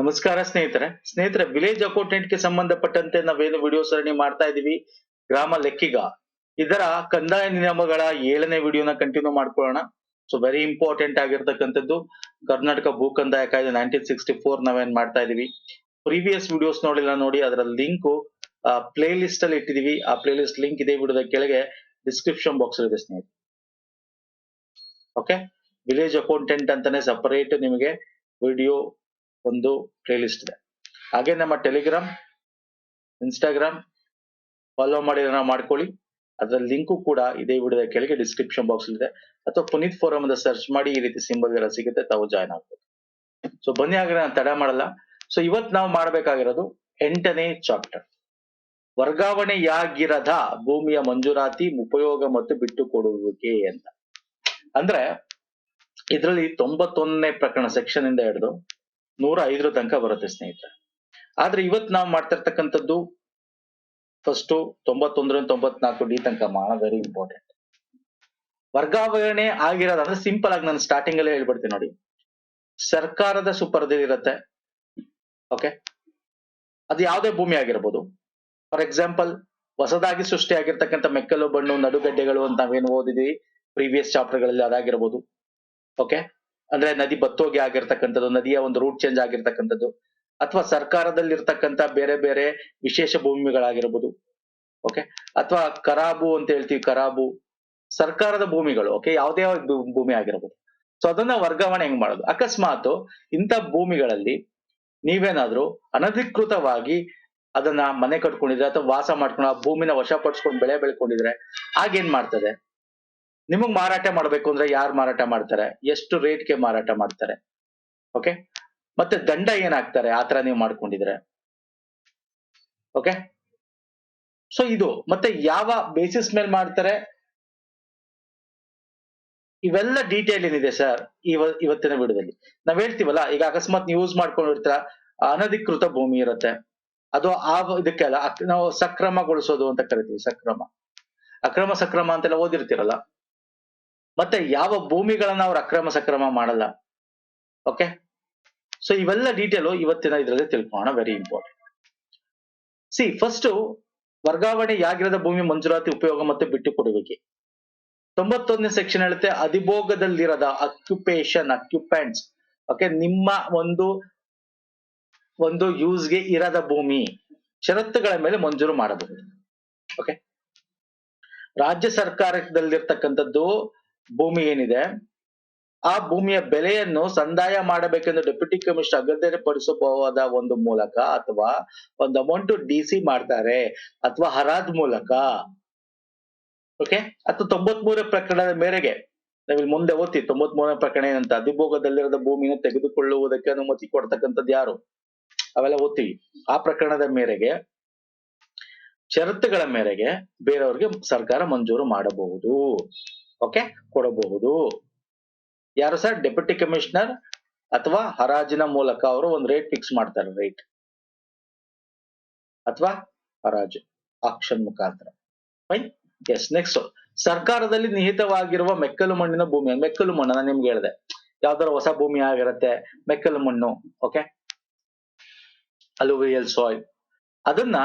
ನಮಸ್ಕಾರ ಸ್ನೇಹಿತರೆ. ಸ್ನೇಹಿತರೆ ವಿಲೇಜ್ ಅಕೌಂಟೆಂಟ್ಗೆ ಸಂಬಂಧಪಟ್ಟಂತೆ ನಾವೇನು ವಿಡಿಯೋ ಸರಣಿ ಮಾಡ್ತಾ ಇದೀವಿ ಗ್ರಾಮ ಲೆಕ್ಕಿಗ. ಇದರ ಕಂದಾಯ ನಿಯಮಗಳ ಏಳನೇ ವಿಡಿಯೋನ ಕಂಟಿನ್ಯೂ ಮಾಡ್ಕೊಳ್ಳೋಣ. ಸೊ ವೆರಿ ಇಂಪಾರ್ಟೆಂಟ್ ಆಗಿರ್ತಕ್ಕಂಥದ್ದು. ಕರ್ನಾಟಕ ಭೂ ಕಂದಾಯ ಕಾಯ್ದೆ ನೈನ್ಟೀನ್ ಸಿಕ್ಸ್ಟಿ ಫೋರ್ ನಾವೇನ್ ಮಾಡ್ತಾ ಇದೀವಿ ಪ್ರೀವಿಯಸ್ ವಿಡಿಯೋಸ್ ನೋಡಿಲ್ಲ ನೋಡಿ ಅದರ ಲಿಂಕ್ ಪ್ಲೇ ಲಿಸ್ಟ್ ಅಲ್ಲಿ ಇಟ್ಟಿದೀವಿ ಆ ಪ್ಲೇ ಲಿಸ್ಟ್ ಲಿಂಕ್ ಇದೆ ವಿಡಿಯೋದ ಕೆಳಗೆ ಡಿಸ್ಕ್ರಿಪ್ಷನ್ ಬಾಕ್ಸ್ ಇದೆ ಸ್ನೇಹಿತರೆ. ಓಕೆ ವಿಲೇಜ್ ಅಕೌಂಟೆಂಟ್ ಅಂತಾನೆ ಸಪರೇಟ್ ನಿಮಗೆ ವಿಡಿಯೋ ಒಂದು ಪ್ಲೇಲಿಸ್ಟ್ ಇದೆ. ಹಾಗೆ ನಮ್ಮ ಟೆಲಿಗ್ರಾಮ್ ಇನ್ಸ್ಟಾಗ್ರಾಮ್ ಫಾಲೋ ಮಾಡಿ ಮಾಡ್ಕೊಳ್ಳಿ. ಅದರ ಲಿಂಕು ಕೂಡ ಇದೇ ವಿಡಿಯೋದ ಕೆಳಗೆ ಡಿಸ್ಕ್ರಿಪ್ಷನ್ ಬಾಕ್ಸ್ ಇದೆ ಅಥವಾ ಪುನೀತ್ ಫೋರಮ್ ಅಂತ ಸರ್ಚ್ ಮಾಡಿ ಈ ರೀತಿ ಸಿಂಬಲ್ ಎಲ್ಲ ಸಿಗುತ್ತೆ, ತಾವು ಜಾಯ್ನ್ ಆಗ್ಬೋದು. ಸೊ ಬನ್ನಿ ಹಾಗೆ ನಾನು ತಡ ಮಾಡಲ್ಲ. ಸೊ ಇವತ್ ನಾವು ಮಾಡಬೇಕಾಗಿರೋದು ಎಂಟನೇ ಚಾಪ್ಟರ್ ವರ್ಗಾವಣೆಯಾಗಿರದ ಭೂಮಿಯ ಮಂಜೂರಾತಿ, ಉಪಯೋಗ ಮತ್ತು ಬಿಟ್ಟು ಕೊಡುವಿಕೆ ಅಂತ. ಅಂದ್ರೆ, ಇದರಲ್ಲಿ ತೊಂಬತ್ತೊಂದನೇ ಪ್ರಕರಣ ಸೆಕ್ಷನ್ ಇಂದ ಹಿಡಿದು ನೂರ ಐದರ ತನಕ ಬರುತ್ತೆ ಸ್ನೇಹಿತರೆ. ಆದ್ರೆ ಇವತ್ತು ನಾವು ಮಾಡ್ತಿರ್ತಕ್ಕಂಥದ್ದು ಫಸ್ಟ್ ತೊಂಬತ್ತೊಂದರಿಂದ ತೊಂಬತ್ನಾಲ್ಕು ಡಿ ತನಕ ಮಾಡೋಣ ವೆರಿ ಇಂಪಾರ್ಟೆಂಟ್ ವರ್ಗಾವಣೆ ಆಗಿರೋದಂದ್ರೆ ಸಿಂಪಲ್ ಆಗಿ ನಾನು ಸ್ಟಾರ್ಟಿಂಗ್ ಅಲ್ಲೇ ಹೇಳ್ಬಿಡ್ತೀನಿ ನೋಡಿ. ಸರ್ಕಾರದ ಸುಪರ್ದಿ ಇರುತ್ತೆ. ಓಕೆ ಅದು ಯಾವುದೇ ಭೂಮಿ ಆಗಿರ್ಬೋದು. ಫಾರ್ ಎಕ್ಸಾಂಪಲ್ ಹೊಸದಾಗಿ ಸೃಷ್ಟಿಯಾಗಿರ್ತಕ್ಕಂಥ ಮೆಕ್ಕಲು ಬಣ್ಣು, ನಡುಗಡ್ಡೆಗಳು ಅಂತ ನಾವೇನು ಓದಿದ್ವಿ? ಪ್ರೀವಿಯಸ್ ಚಾಪ್ಟರ್ಗಳಲ್ಲಿ ಅದಾಗಿರ್ಬೋದು. ಓಕೆ ಅಂದ್ರೆ ನದಿ ಬತ್ತೋಗಿ ಆಗಿರ್ತಕ್ಕಂಥದ್ದು, ನದಿಯ ಒಂದು ರೂಟ್ ಚೇಂಜ್ ಆಗಿರ್ತಕ್ಕಂಥದ್ದು, ಅಥವಾ ಸರ್ಕಾರದಲ್ಲಿ ಇರ್ತಕ್ಕಂಥ ಬೇರೆ ಬೇರೆ ವಿಶೇಷ ಭೂಮಿಗಳಾಗಿರ್ಬೋದು ಓಕೆ ಅಥವಾ ಕರಾಬು ಅಂತ ಹೇಳ್ತೀವಿ, ಕರಾಬು, ಸರ್ಕಾರದ ಭೂಮಿಗಳು ಓಕೆ ಯಾವುದೇ ಭೂಮಿ ಆಗಿರ್ಬೋದು. ಸೊ ಅದನ್ನ ವರ್ಗಾವಣೆ ಹೆಂಗ್ ಮಾಡೋದು? ಅಕಸ್ಮಾತ್ ಇಂಥ ಭೂಮಿಗಳಲ್ಲಿ ನೀವೇನಾದ್ರೂ ಅನಧಿಕೃತವಾಗಿ ಅದನ್ನ ಮನೆ ಕಟ್ಕೊಂಡಿದ್ರೆ ಅಥವಾ ವಾಸ ಮಾಡ್ಕೊಂಡು ಆ ಭೂಮಿನ ವಶಪಡಿಸ್ಕೊಂಡು ಬೆಳೆ ಬೆಳ್ಕೊಂಡಿದ್ರೆ ಆಗೇನ್ ಮಾಡ್ತದೆ? ನಿಮಗ್ ಮಾರಾಟ ಮಾಡ್ಬೇಕು ಅಂದ್ರೆ ಯಾರು ಮಾರಾಟ ಮಾಡ್ತಾರೆ? ಎಷ್ಟು ರೇಟ್ಗೆ ಮಾರಾಟ ಮಾಡ್ತಾರೆ? ಓಕೆ ಮತ್ತೆ ದಂಡ ಏನಾಗ್ತಾರೆ? ಆತರ ನೀವು ಮಾಡ್ಕೊಂಡಿದ್ರೆ. ಓಕೆ ಸೊ ಇದು. ಮತ್ತೆ ಯಾವ ಬೇಸಿಸ್ ಮೇಲೆ ಮಾಡ್ತಾರೆ? ಇವೆಲ್ಲ ಡೀಟೇಲ್ ಏನಿದೆ ಸರ್ ಇವ, ಇವತ್ತಿನ ವಿಡಿಯೋದಲ್ಲಿ. ನಾವ್ ಹೇಳ್ತೀವಲ್ಲ, ಈಗ ಅಕಸ್ಮಾತ್ ನೀವು ಯೂಸ್ ಮಾಡ್ಕೊಂಡಿರ್ತೀರ? ಅನಧಿಕೃತ ಭೂಮಿ ಇರುತ್ತೆ. ಅದು ಆ ಇದಕ್ಕೆಲ್ಲ ನಾವು ಸಕ್ರಮಗೊಳಿಸೋದು ಅಂತ ಕರಿತೀವಿ, ಸಕ್ರಮ. ಅಕ್ರಮ ಸಕ್ರಮ ಅಂತೆಲ್ಲ ಓದಿರ್ತೀರಲ್ಲ? ಮತ್ತೆ ಯಾವ ಭೂಮಿಗಳನ್ನ ಅವ್ರು ಅಕ್ರಮ ಸಕ್ರಮ ಮಾಡಲ್ಲ. ಓಕೆ ಸೊ ಇವೆಲ್ಲ ಡೀಟೇಲು ಇವತ್ತಿನ ಇದರಲ್ಲಿ ತಿಳ್ಕೊಳ್ಳೋಣ ವೆರಿ ಇಂಪಾರ್ಟೆಂಟ್ ಸಿ ಫಸ್ಟ್ ವರ್ಗಾವಣೆ ಯಾಗಿರದ ಭೂಮಿ ಮಂಜೂರಾತಿ ಉಪಯೋಗ ಮತ್ತು ಬಿಟ್ಟು ಕೊಡುವಿಕೆ ತೊಂಬತ್ತೊಂದನೇ ಸೆಕ್ಷನ್ ಹೇಳುತ್ತೆ, ಅಧಿಭೋಗದಲ್ಲಿರದ ಅಕ್ಯುಪೇಷನ್ ಅಕ್ಯುಪೆಂಟ್ಸ್ ಓಕೆ ನಿಮ್ಮ ಒಂದು ಒಂದು ಯೂಸ್ಗೆ ಇರದ ಭೂಮಿ, ಷರತ್ತುಗಳ ಮೇಲೆ ಮಂಜೂರು ಮಾಡಬಹುದು. ಓಕೆ ರಾಜ್ಯ ಸರ್ಕಾರದಲ್ಲಿರ್ತಕ್ಕಂಥದ್ದು ಭೂಮಿ ಏನಿದೆ, ಆ ಭೂಮಿಯ ಬೆಲೆಯನ್ನು ಸಂದಾಯ ಮಾಡಬೇಕೆಂದು ಡೆಪ್ಯೂಟಿ ಕಮಿಷನರ್ ಅಗತ್ಯಪಡಿಸಬಹುದಾದ ಒಂದು ಮೂಲಕ ಅಥವಾ ಒಂದು ಅಮೌಂಟ್ ಡಿ ಸಿ ಮಾಡ್ತಾರೆ ಅಥವಾ ಹರಾಜ್ ಮೂಲಕ. ಓಕೆ ಅಥವಾ ತೊಂಬತ್ ಮೂರನೇ ಪ್ರಕರಣದ ಮೇರೆಗೆ. ನಾವಿಲ್ಲಿ ಮುಂದೆ ಓದ್ತಿ ತೊಂಬತ್ ಮೂರನೇ ಪ್ರಕರಣ ಏನಂತ? ಅಧಿಭೋಗದಲ್ಲಿರದ ಭೂಮಿನ ತೆಗೆದುಕೊಳ್ಳುವುದಕ್ಕೆ ಅನುಮತಿ ಕೊಡ್ತಕ್ಕಂಥದ್ದು ಯಾರು? ಅವೆಲ್ಲ ಓದ್ತೀವಿ. ಆ ಪ್ರಕರಣದ ಮೇರೆಗೆ, ಷರತ್ತುಗಳ ಮೇರೆಗೆ ಬೇರೆಯವ್ರಿಗೆ ಸರ್ಕಾರ ಮಂಜೂರು ಮಾಡಬಹುದು. ಓಕೆ ಕೊಡಬಹುದು. ಯಾರು ಸರ್? ಡೆಪ್ಯೂಟಿ ಕಮಿಷನರ್ ಅಥವಾ ಹರಾಜಿನ ಮೂಲಕ ಅವರು ಒಂದು ರೇಟ್ ಫಿಕ್ಸ್ ಮಾಡ್ತಾರೆ ರೇಟ್ ಅಥವಾ ಹರಾಜು ಆಕ್ಷನ್ ಮುಖಾಂತರ. ಫೈನ್ ಎಸ್ ನೆಕ್ಸ್ಟ್ ಸರ್ಕಾರದಲ್ಲಿ ನಿಹಿತವಾಗಿರುವ ಮೆಕ್ಕಲು ಮಣ್ಣಿನ ಭೂಮಿ, ಮೆಕ್ಕಲು ಮಣ್ಣು ನಾನು ನಿಮ್ಗೆ ಹೇಳಿದೆ. ಯಾವ್ದಾರ ಹೊಸ ಭೂಮಿ ಆಗಿರತ್ತೆ, ಮೆಕ್ಕಲು ಮಣ್ಣು ಓಕೆ ಅಲುವಿಯಲ್ ಸಾಯಿಲ್ ಅದನ್ನ